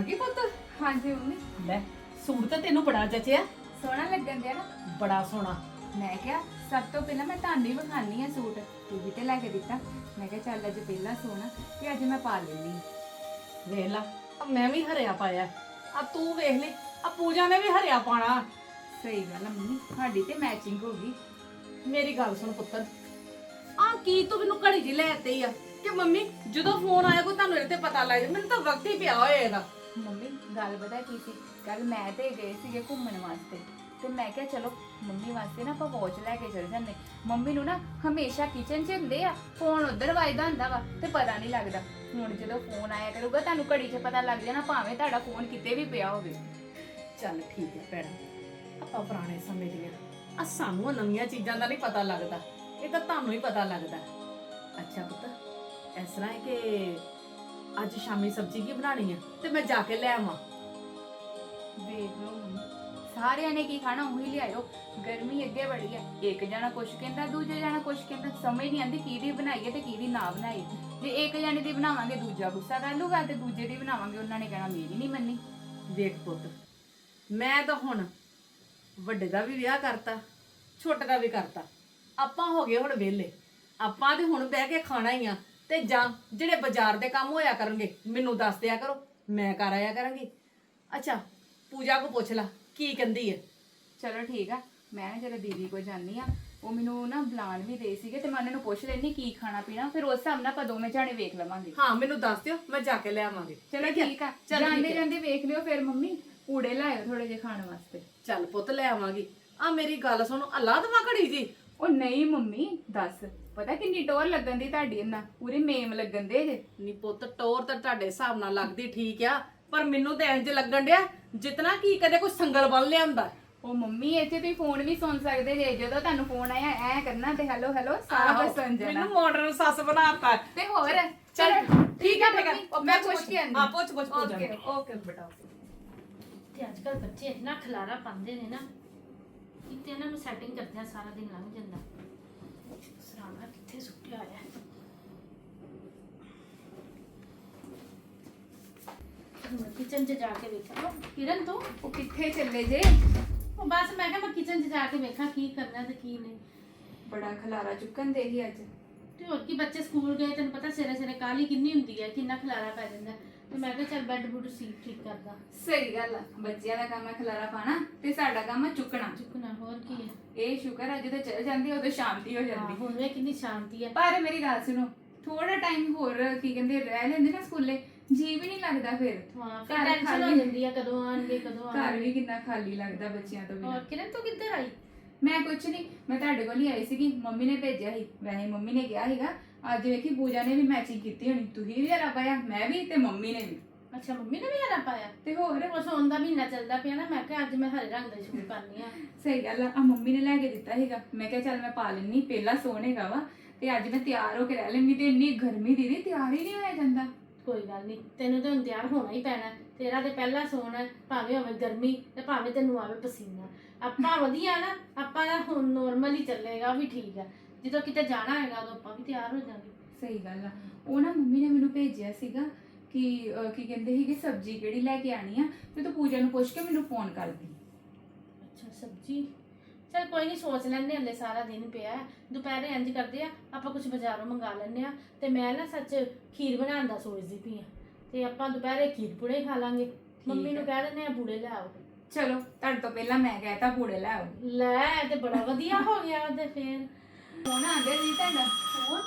ਆ ਗਈ ਪੁੱਤ? ਹਾਂਜੀ ਮੰਮੀ। ਲੈ ਸੂਟ ਤਾਂ ਤੈਨੂੰ ਬੜਾ ਜਚਿਆ। ਸੋਹਣਾ ਲੱਗਣ ਦਿਆ ਨਾ। ਬੜਾ ਸੋਹਣਾ। ਮੈਂ ਕਿਹਾ ਸਭ ਤੋਂ ਪਹਿਲਾਂ ਮੈਂ ਤੁਹਾਨੂੰ ਹੀ ਵਿਖਾਣੀ ਆ ਸੂਟ। ਤੂੰ ਵੀ ਤੇ ਲੈ ਕੇ ਦਿੱਤਾ। ਮੈਂ ਕਿਹਾ ਚੱਲ ਅੱਜ ਪਹਿਲਾ ਸੋਹਣਾ ਤੇ ਅੱਜ ਮੈਂ ਪਾ ਲੈਣੀ ਵੇਖ ਲਾ ਆ ਮੈਂ ਵੀ ਹਰਿਆ ਪਾਇਆ। ਆ ਤੂੰ ਵੇਖ ਲੈ ਆ ਪੂਜਾ ਨੇ ਵੀ ਹਰਿਆ ਪਾਣਾ। ਸਹੀ ਗੱਲ ਆ ਮੰਮੀ ਸਾਡੀ ਤੇ ਮੈਚਿੰਗ ਹੋ ਗਈ। ਮੇਰੀ ਗੱਲ ਸੁਣ ਪੁੱਤਰ। ਆ ਕੀ ਤੂੰ ਮੈਨੂੰ ਘੜੀ ਜੀ ਲੈ ਆਤੀ ਆ? ਕਿ ਮੰਮੀ ਜਦੋਂ ਫੋਨ ਆਇਆ ਕੋ ਤੁਹਾਨੂੰ ਇਹਦੇ ਤੇ ਪਤਾ ਲੱਗ ਗਿਆ ਮੈਨੂੰ ਤਾਂ ਵਕਤ ਹੀ ਪਿਆ ਹੋਇਆ ਇਹਦਾ। ਮੰਮੀ, ਗੱਲ ਪਤਾ ਕੀ ਸੀ? ਕੱਲ ਮੈਂ ਤੇ ਗਏ ਸੀਗੇ ਘੁੰਮਣ ਵਾਸਤੇ। ਤੇ ਮੈਂ ਕਿਹਾ, ਚਲੋ, ਮੰਮੀ ਵਾਸਤੇ ਨਾ ਆਪਾਂ ਵਾਚ ਲੈ ਕੇ ਚਲ ਜਾਂਦੇ। ਮੰਮੀ ਨੂੰ ਨਾ ਹਮੇਸ਼ਾ ਕਿਚਨ 'ਚ ਹੁੰਦੇ ਆ ਫੋਨ ਉਧਰ ਵੱਜਦਾ ਹੁੰਦਾ ਵਾ, ਤੇ ਪਤਾ ਨਹੀਂ ਲੱਗਦਾ। ਹੁਣ ਜਦੋਂ ਫੋਨ ਆਇਆ ਕਰੂਗਾ, ਤੁਹਾਨੂੰ ਘੜੀ 'ਚ ਪਤਾ ਲੱਗ ਜਾਣਾ, ਭਾਵੇਂ ਤੁਹਾਡਾ ਫੋਨ ਕਿਤੇ ਵੀ ਪਿਆ ਹੋਵੇ। ਚੱਲ ਠੀਕ ਹੈ ਭੈਣਾ, ਆਪਾਂ ਪੁਰਾਣੇ ਸਮੇਂ ਦੀਆਂ ਆ ਸਾਨੂੰ ਨਵੀਆਂ ਚੀਜ਼ਾਂ ਦਾ ਨਹੀਂ ਪਤਾ ਲੱਗਦਾ। ਇਹ ਤਾਂ ਤੁਹਾਨੂੰ ਹੀ ਪਤਾ ਲੱਗਦਾ। ਅੱਛਾ ਪੁੱਤ, ਇਸ ਤਰ੍ਹਾਂ ਹੈ ਕਿ ਅੱਜ ਸ਼ਾਮੀ ਸਬਜ਼ੀ ਕੀ ਬਣਾਣੀ ਹੈ ਤੇ ਮੈਂ ਜਾ ਕੇ ਲੈ ਆਵਾਂ। ਵੇਖ ਲਓ ਮੰਮੀ ਸਾਰਿਆਂ ਨੇ ਕੀ ਖਾਣਾ ਉਹੀ ਲਿਆਇਓ। ਗਰਮੀ ਅੱਗੇ ਬੜੀ ਹੈ ਇੱਕ ਜਣਾ ਕੁਛ ਕਹਿੰਦਾ ਦੂਜਾ ਜਣਾ ਕੁਛ ਕਹਿੰਦਾ। ਸਮਝ ਨਹੀਂ ਆਉਂਦੀ ਕਿਹਦੀ ਬਣਾਈਏ ਤੇ ਕਿਹਦੀ ਨਾ ਬਣਾਈਏ। ਜੇ ਇੱਕ ਜਣੇ ਦੀ ਬਣਾਵਾਂਗੇ ਦੂਜਾ ਗੁੱਸਾ ਕਰ ਲੂਗਾ ਤੇ ਦੂਜੇ ਦੀ ਬਣਾਵਾਂਗੇ। ਉਹਨਾਂ ਨੇ ਕਹਿਣਾ ਮੇਰੀ ਨਹੀਂ ਮੰਨੀ। ਵੇਖ ਪੁੱਤ ਮੈਂ ਤਾਂ ਹੁਣ ਵੱਡੇ ਦਾ ਵੀ ਵਿਆਹ ਕਰਤਾ ਛੋਟੇ ਦਾ ਵੀ ਕਰਤਾ। ਆਪਾਂ ਹੋ ਗਏ ਹੁਣ ਵਿਹਲੇ। ਆਪਾਂ ਤੇ ਹੁਣ ਬਹਿ ਕੇ ਖਾਣਾ ਹੀ ਆ। ਤੇ ਜਾਂ ਜਿਹੜੇ ਬਾਜ਼ਾਰ ਦੇ ਕੰਮ ਹੋਇਆ ਕਰਨਗੇ ਮੈਨੂੰ ਦੱਸ ਦਿਆ ਕਰੋ ਮੈਂ ਕਰ ਆਇਆ ਕਰਾਂਗੀ। ਅੱਛਾ ਪੂਜਾ ਕੋ ਪੁੱਛ ਲਾ ਕੀ ਕਹਿੰਦੀ ਹੈ ਚਲੋ ਠੀਕ ਆ ਮੈਂ ਨਾ ਜਦੋਂ ਦੀਦੀ ਕੋ ਜਾਨੀ ਆ ਉਹ ਮੈਨੂੰ ਨਾ ਬੁਲਾਣ ਵੀ ਦੇ ਸੀਗੇ ਤੇ ਮੈਂ ਉਹਨਾਂ ਨੂੰ ਪੁੱਛ ਲੈਣੀ ਕੀ ਖਾਣਾ ਪੀਣਾ ਫਿਰ ਉਸ ਹਿਸਾਬ ਨਾਲ ਆਪਾਂ ਦੋਵੇਂ ਜਾਣੇ ਵੇਖ ਲਵਾਂਗੇ। ਹਾਂ ਮੈਨੂੰ ਦੱਸ ਦਿਓ ਮੈਂ ਜਾ ਕੇ ਲੈ ਆਵਾਂਗੀ। ਚਲੋ ਠੀਕ ਆ ਚੱਲ ਜਾਂਦੇ। ਜਾਂਦੇ ਵੇਖ ਲਿਓ ਫਿਰ ਮੰਮੀ ਪੂੜੇ ਲਾਇਓ ਥੋੜੇ ਜਿਹੇ ਖਾਣ ਵਾਸਤੇ। ਚੱਲ ਪੁੱਤ ਲੈ ਆਵਾਂਗੀ। ਆ ਮੇਰੀ ਗੱਲ ਸੁਣੋ ਅੱਲਾ ਦਵਾ ਘੜੀ ਜੀ? ਉਹ ਨਹੀਂ ਮੰਮੀ ਦੱਸ। ਪਤਾ ਕਿੰਨੀ ਟੋਰ ਲੱਗਣ ਦੀ ਤੁਹਾਡੀ ਇਹਨਾਂ ਪੂਰੀ ਮੇਮ ਲੱਗਣ ਦੇ ਜੇ। ਨੀ ਪੁੱਤ ਟੋਰ ਤਾਂ ਤੁਹਾਡੇ ਹਿਸਾਬ ਨਾਲ ਲੱਗਦੀ ਠੀਕ ਆ ਪਰ ਮੈਨੂੰ ਤਾਂ ਇੰਜ ਲੱਗਣ ਡਿਆ ਜਿਤਨਾ ਕੀ ਕਦੇ ਕੋਈ ਸੰਗਲ ਬੰਨ ਲਿਆਂਦਾ ਉਹ ਮੰਮੀ ਇੱਥੇ ਤੁਸੀਂ ਫੋਨ ਵੀ ਸੁਣ ਸਕਦੇ ਜੇ ਜਦੋਂ ਤੁਹਾਨੂੰ ਫੋਨ ਆਇਆ ਐ ਕਰਨਾ ਤੇ ਹੈਲੋ ਹੈਲੋ ਸਾਰਾ ਕੁਝ ਸੁਣ ਜਾਣਾ। ਮੈਨੂੰ ਮਾਡਰਨ ਸੱਸ ਬਣਾਤਾ। ਤੇ ਹੋਰ? ਚੱਲ ਠੀਕ ਹੈ ਠੀਕ ਮੰਮੀ, ਮੈਂ ਪੁੱਛ ਕੇ ਆਂਦੀ ਹਾਂ ਪੁੱਛ ਪੁੱਛ ਪੁੱਛ ਓਕੇ ਓਕੇ ਬੇਟਾ ਤੇ ਅੱਜ ਕੱਲ ਬੱਚੇ ਇੰਨਾ ਖਲਾਰਾ ਪਾਉਂਦੇ ਨੇ ਨਾ ਕਿਤੇ ਇਹਨਾਂ ਨੂੰ ਸੈਟਿੰਗ ਕਰਦਿਆਂ ਸਾਰਾ ਦਿਨ ਲੰਘ ਜਾਂਦਾ। ਸਰਾਣਾ ਕਿੱਥੇ ਸੁੱਟਿਆ ਹੋਇਆ ਹੈ ਮੈਂ ਕਿਚਨ 'ਚ ਜਾ ਕੇ ਵੇਖਾਂ ਕਿਰਨ ਤੂੰ ਉਹ ਕਿੱਥੇ ਚੱਲੇ ਜੇ ਉਹ ਬਸ ਮੈਂ ਕਿਹਾ ਮੈਂ ਕਿਚਨ 'ਚ ਜਾ ਕੇ ਵੇਖਾਂ ਕੀ ਕਰਨਾ ਤੇ ਕੀ ਨਹੀਂ ਬੜਾ ਖਲਾਰਾ ਚੁੱਕਣ ਦੇ ਹੀ ਅੱਜ ਤੇ ਹੋਰ ਕੀ ਬੱਚੇ ਸਕੂਲ ਗਏ ਤੈਨੂੰ ਪਤਾ ਸਿਰੇ ਸਿਰੇ ਕਾਲੀ ਕਿੰਨੀ ਹੁੰਦੀ ਹੈ ਕਿੰਨਾ ਖਲਾਰਾ ਪੈ ਜਾਂਦਾ ਤੇ ਮੈਂ ਕਿਹਾ ਚੱਲ ਬੈੱਡ ਬੁੱਡ ਸੀਟ ਠੀਕ ਕਰਦਾ। ਸਹੀ ਗੱਲ ਆ। ਬੱਚਿਆਂ ਦਾ ਕੰਮ ਹੈ ਖਲਾਰਾ ਪਾਣਾ ਤੇ ਸਾਡਾ ਕੰਮ ਹੈ ਚੁੱਕਣਾ। ਚੁੱਕਣਾ ਹੋਰ ਕੀ ਹੈ ਇਹ ਸ਼ੁਕਰ ਹੈ ਜਦੋਂ ਚੱਲ ਜਾਂਦੀ ਉਦੋਂ ਸ਼ਾਂਤੀ ਹੋ ਹਾਂ, ਜਾਂਦੀ ਹੁਣ ਵੇ ਕਿੰਨੀ ਸ਼ਾਂਤੀ ਹੈ ਪਰ ਮੇਰੀ ਗੱਲ ਸੁਣੋ ਥੋੜਾ ਟਾਈਮ ਹੋਰ ਕੀ ਕਹਿੰਦੇ ਰਹਿ ਲੈਂਦੇ ਨਾ ਸਕੂਲੇ ਜੀ ਵੀ ਨਹੀਂ ਲੱਗਦਾ ਫਿਰ। ਹਾਂ ਫਿਰ ਘਰ ਟੈਨਸ਼ਨ ਹੋ ਖਾਲੀ। ਜਾਂਦੀ ਹੈ ਕਦੋਂ ਆਣਗੇ ਕਦੋਂ ਘਰ ਆਣਗੇ ਵੀ ਕਿੰਨਾ ਖਾਲੀ ਲੱਗਦਾ ਬੱਚਿਆਂ ਤੋਂ ਬਿਨਾਂ। ਹੋਰ ਕਿਰਨ ਤੂੰ ਕਿੱਧਰ ਆਈ? ਮੈਂ ਕੁਛ ਨਹੀਂ ਮੈਂ ਤੁਹਾਡੇ ਕੋਲ ਹੀ ਆਈ ਸੀਗੀ ਮੰਮੀ ਨੇ ਭੇਜਿਆ ਸੀ। ਵੈਸੇ ਮੰਮੀ ਨੇ ਕਿਹਾ ਸੀਗਾ ਅੱਜ ਵੇਖੀ ਪੂਜਾ ਨੇ ਵੀ ਮੈਚਿੰਗ ਕੀਤੀ ਹੋਣੀ ਤੁਸੀਂ ਵੀ ਹਰਾ ਪਾਇਆ ਮੈਂ ਵੀ ਤੇ ਮੰਮੀ ਨੇ ਵੀ। ਅੱਛਾ ਮੰਮੀ ਨੇ ਵੀ ਹਰਾ ਪਾਇਆ? ਤੇ ਹੋਰ? ਉਹ ਸੌਣ ਦਾ ਮਹੀਨਾ ਚੱਲਦਾ ਪਿਆ ਨਾ ਮੈਂ ਕਿਹਾ ਅੱਜ ਮੈਂ ਹਰੇ ਰੰਗ ਦਾ ਸ਼ੁਰੂ ਕਰਨੀ ਆ ਸਹੀ ਗੱਲ ਆ ਆਹ ਮੰਮੀ ਨੇ ਲੈ ਕੇ ਦਿੱਤਾ ਸੀਗਾ। ਮੈਂ ਕਿਹਾ ਚੱਲ ਮੈਂ ਪਾ ਲੈਣੀ ਪਹਿਲਾ ਸੋਹਣੇਗਾ ਵਾ ਤੇ ਅੱਜ ਮੈਂ ਤਿਆਰ ਹੋ ਕੇ ਰਹਿ ਲੈਂਦੀ ਤੇ ਇੰਨੀ ਗਰਮੀ ਦੀਦੀ ਤਿਆਰ ਹੀ ਨਹੀਂ ਹੋਇਆ ਜਾਂਦਾ। ਕੋਈ ਗੱਲ ਨਹੀਂ ਤੈਨੂੰ ਤਾਂ ਹੁਣ ਤਿਆਰ ਹੋਣਾ ਹੀ ਪੈਣਾ ਤੇਰਾ ਤੇ ਪਹਿਲਾ ਸੋਣ ਹੈ ਭਾਵੇਂ ਹੋਵੇ ਗਰਮੀ ਤੇ ਭਾਵੇਂ ਤੈਨੂੰ ਆਵੇ ਪਸੀਨਾ। ਆਪਾਂ ਵਧੀਆ ਨਾ ਆਪਾਂ ਦਾ ਹੁਣ ਨੋਰਮਲ ਹੀ ਚੱਲੇਗਾ ਉਹ ਵੀ ਠੀਕ ਹੈ ਜਦੋਂ ਕਿਤੇ ਜਾਣਾ ਹੈਗਾ ਉਦੋਂ ਆਪਾਂ ਵੀ ਤਿਆਰ ਹੋ ਜਾਵਾਂਗੇ ਸਹੀ ਗੱਲ ਆ। ਉਹ ਨਾ ਮੰਮੀ ਨੇ ਮੈਨੂੰ ਭੇਜਿਆ ਸੀਗਾ ਕਿ ਅਹ, ਕੀ ਕਹਿੰਦੇ ਸੀਗੇ ਸਬਜ਼ੀ ਕਿਹੜੀ ਲੈ ਕੇ ਆਣੀ ਆ ਤੇ ਤੂੰ ਪੂਜਾ ਨੂੰ ਪੁੱਛ ਕੇ ਮੈਨੂੰ ਫੋਨ ਕਰਦੀ। ਅੱਛਾ ਸਬਜੀ? ਚਲ ਕੋਈ ਨਹੀਂ ਸੋਚ ਲੈਣੇ ਹਲੇ ਸਾਰਾ ਦਿਨ ਪਿਆ ਹੈ। ਦੁਪਹਿਰੇ ਇੰਜ ਕਰਦੇ ਆ ਆਪਾਂ ਕੁਝ ਬਾਜ਼ਾਰੋਂ ਮੰਗਾ ਲੈਣੇ ਆ ਤੇ ਮੈਂ ਨਾ ਸੱਚ ਖੀਰ ਬਣਾਉਣ ਦਾ ਸੋਚਦੀ ਪਈ ਆ ਤੇ ਆਪਾਂ ਦੁਪਹਿਰੇ ਖੀਰ ਪੂੜੇ ਹੀ ਖਾ ਲਾਂਗੇ। ਮੰਮੀ ਨੂੰ ਕਹਿ ਦਿੰਦੇ ਆ ਪੂੜੇ ਲੈ ਆਓ। ਚਲੋ ਤੁਹਾਡੇ ਤੋਂ ਪਹਿਲਾਂ ਮੈਂ ਕਹਿਤਾ ਪੂੜੇ ਲੈ ਆਓ। ਲੈ ਇਹ ਤੇ ਬੜਾ ਵਧੀਆ ਹੋ ਗਿਆ ਤੇ ਫੇਰ। ਫੋਨ ਆਂਦੇ ਜੀ ਤੁਹਾਡਾ? ਫੋਨ?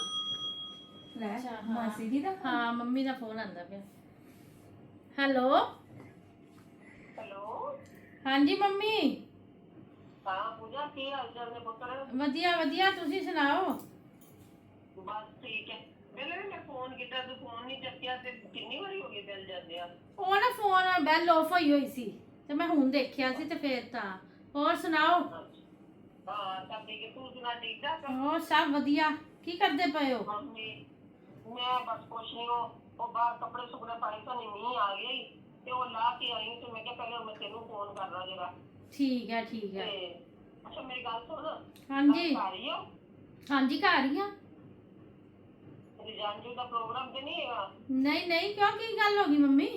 ਲੈ ਅੱਛਾ, ਹਾਂ। ਮਾਸੀ ਜੀ ਦਾ ਹਾਂ ਮੰਮੀ ਦਾ ਫੋਨ ਆਂਦਾ ਪਿਆ। ਹੈਲੋ? ਹੈਲੋ? ਹਾਂਜੀ ਮੰਮੀ? ਹਾਂ ਪੂਜਾ ਕੀ ਹਾਲ ਚਾਲ ਨੇ ਪੁੱਤਰ? ਵਧੀਆ ਵਧੀਆ ਤੁਸੀਂ ਸੁਣਾਓ? ਬਸ ਠੀਕ ਹੈ। ਮੈਨੂੰ ਵੀ ਮੈਂ ਫੋਨ ਕੀਤਾ ਤੂੰ ਫੋਨ ਨਹੀਂ ਚੱਕਿਆ ਤੇ ਕਿੰਨੀ ਵਾਰੀ ਹੋ ਗਈ ਬਿੱਲ ਜਾਂਦੇ ਆ? ਉਹ ਨਾ ਫੋਨ ਬੈਲ ਆਫ ਹੋਈ ਹੋਈ ਸੀ ਤੇ ਮੈਂ ਹੁਣ ਦੇਖਿਆ ਸੀ ਤੇ ਫੇਰ ਤਾਂ। ਹੋਰ ਸੁਣਾਓ? ਹਾਂ ਸਭ ਠੀਕ ਹੈ। ਤੂੰ ਸੁਣਾ ਠੀਕ ਠਾਕ? ਹੋਰ ਸਭ ਵਧੀਆ। ਕੀ ਕਰਦੇ ਪਏ ਹੋ? ਮੰਮੀ ਮੈਂ ਬਸ ਕੁਛ ਨਹੀਂ ਉਹ ਉਹ ਬਾਹਰ ਕੱਪੜੇ ਸੁਕਣੇ ਪਾਏ ਤਾਂ ਨਹੀਂ ਮੀਂਹ ਆ ਗਿਆ ਈ। ਤੇ ਉਹ ਲਾ ਕੇ ਆਈ ਤੇ ਮੈਂ ਕਿਹਾ ਪਹਿਲਾਂ ਮੈਂ ਤੈਨੂੰ ਫੋਨ ਕਰਨਾ ਜਰਾ। ਠੀਕ ਹੈ ਠੀਕ ਹੈ। ਤੇ ਅੱਛਾ ਮੇਰੀ ਗੱਲ ਸੁਣ। ਹਾਂਜੀ। ਆ ਰਹੀ ਆ? ਹਾਂਜੀ ਘਰ ਹੀ ਆ। ਰਿਜਾਨਜੂ ਦਾ ਪ੍ਰੋਗਰਾਮ ਤੇ ਨਹੀਂ ਹੈਗਾ? ਨਹੀਂ ਨਹੀਂ ਕਿਉਂ ਕੀ ਗੱਲ ਹੋ ਗਈ ਮੰਮੀ?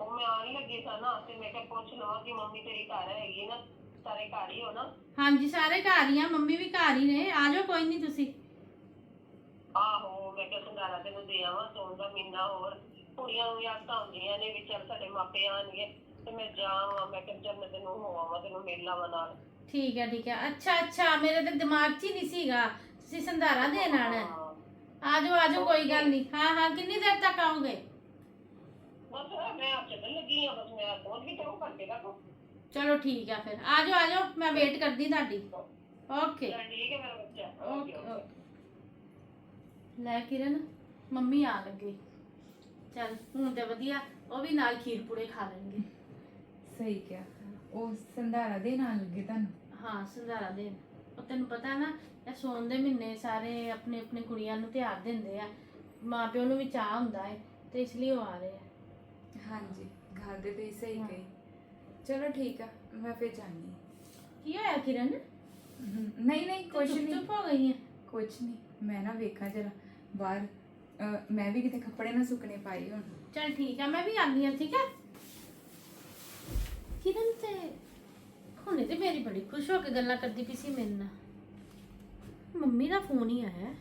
ਉਹ ਮੈਂ ਆਣ ਲੱਗੀ ਸਾਂ ਨਾ ਤੇ ਮੈਂ ਕਿਹਾ ਪੁੱਛ ਲਵਾਂ ਕਿ ਮੰਮੀ ਤੇਰੀ ਘਰ ਹੈਗੀ ਨਾ। ਸਾਰੇ ਘਰ ਹੀ ਹੋ ਨਾ? ਹਾਂਜੀ ਸਾਰੇ ਘਰ ਹੀ ਆ ਮੰਮੀ ਵੀ ਘਰ ਹੀ ਨੇ। ਆ ਜਾਓ ਕੋਈ ਨਹੀਂ ਤੁਸੀਂ। ਆਹੋ ਮੈਂ ਕਿਹਾ ਸੰਗਾਰਾ ਤੈਨੂੰ ਦੇ ਆਵਾਂ ਸੋਨ ਦਾ ਮਹੀਨਾ ਹੋਰ। ਕੁੜੀਆਂ ਨੂੰ ਵੀ ਆਸਾਂ ਹੁੰਦੀਆਂ ਨੇ ਵੀ ਚੱਲ ਸਾਡੇ ਮਾਪੇ ਆਣਗੇ ਤੇ ਮੈਂ ਜਾਵਾਂ। ਮੈਂ ਕਿਹਾ ਚੱਲ ਮੈਂ ਤੈਨੂੰ ਹੋ ਆਵਾਂ ਤੈਨੂੰ ਮਿਲ ਆਵਾਂ ਨਾਲ ਠੀਕ ਹੈ ਠੀਕ ਹੈ ਅੱਛਾ ਅੱਛਾ ਮੇਰੇ ਤੇ ਦਿਮਾਗ 'ਚ ਹੀ ਨਹੀਂ ਸੀਗਾ। ਤੁਸੀਂ ਸੰਧਾਰਾ ਦੇਣ ਆਣਾ ਹੈ। ਹਾਂ। ਆ ਜਾਓ ਆ ਜਾਓ ਕੋਈ ਗੱਲ ਨਹੀਂ ਹਾਂ ਹਾਂ ਕਿੰਨੀ ਦੇਰ ਤੱਕ ਆਓਗੇ? ਬਸ ਮੈਂ ਆਪ ਚੱਲਣ ਲੱਗੀ ਆ ਬਸ ਮੈਂ ਪਹੁੰਚ ਵੀ ਜਾਊਂ ਘੰਟੇ ਤੱਕ। ਚਲੋ ਠੀਕ ਹੈ ਫਿਰ। ਆ ਜਾਓ ਆ ਜਾਓ ਮੈਂ ਵੇਟ ਕਰਦੀ ਤੁਹਾਡੀ। ਓਕੇ ਚੱਲ ਠੀਕ ਹੈ ਮੇਰਾ ਬੱਚਾ। ਓਕੇ ਓਕੇ ਲੈ ਕਿਰਨ ਮੰਮੀ ਆ ਲੱਗੇ। ਚੱਲ ਹੁਣ ਤੇ ਵਧੀਆ ਉਹ ਵੀ ਨਾਲ ਖੀਰ ਪੂੜੇ ਖਾ ਲੈਣਗੇ। ਸਹੀ ਕਿਹਾ। ਉਹ ਸੰਧਾਰਾ ਦੇ ਨਾਲ ਲੱਗੇ ਤੁਹਾਨੂੰ? ਹਾਂ ਸੰਧਾਰਾ ਦੇਣ। ਉਹ ਤੈਨੂੰ ਪਤਾ ਨਾ ਇਹ ਸੌਣ ਦੇ ਮਹੀਨੇ ਸਾਰੇ ਆਪਣੇ ਆਪਣੇ ਕੁੜੀਆਂ ਨੂੰ ਤਿਆਰ ਦਿੰਦੇ ਆ। ਮਾਂ ਪਿਓ ਨੂੰ ਵੀ ਚਾਹ ਹੁੰਦਾ ਹੈ ਤੇ ਇਸ ਲਈ ਉਹ ਆ ਰਹੇ ਆ। ਹਾਂਜੀ ਗੱਲ ਤੇ ਤੁਸੀਂ ਸਹੀ ਕਹੀ। ਚਲੋ ਠੀਕ ਆ ਮੈਂ ਫਿਰ ਜਾਣੀ ਕੀ ਹੋਇਆ ਕਿਰਨ? ਨਹੀਂ ਨਹੀਂ ਕੁਝ ਕੁਛ ਨਹੀਂ। ਚੁੱਪ ਹੋ ਗਈ ਹੈ? ਕੁਛ ਨਹੀਂ ਮੈਂ ਨਾ ਵੇਖਾਂ ਜਰਾ ਬਾਹਰ। ਮੈਂ ਵੀ ਕਿਤੇ ਕੱਪੜੇ ਨਾ ਸੁੱਕਣੇ ਪਾਏ ਹੁਣ। ਚਲ ਠੀਕ ਆ ਮੈਂ ਵੀ ਆਉਂਦੀ ਹਾਂ ਠੀਕ ਹੈ ਕਿਰਨ ਤੇ ਹੁਣੇ ਤੇ ਮੇਰੀ ਬੜੀ ਖੁਸ਼ ਹੋ ਕੇ ਗੱਲਾਂ ਕਰਦੀ ਪਈ ਸੀ ਮੇਰੇ ਨਾਲ। ਮੰਮੀ ਦਾ ਫੋਨ ਹੀ ਆਇਆ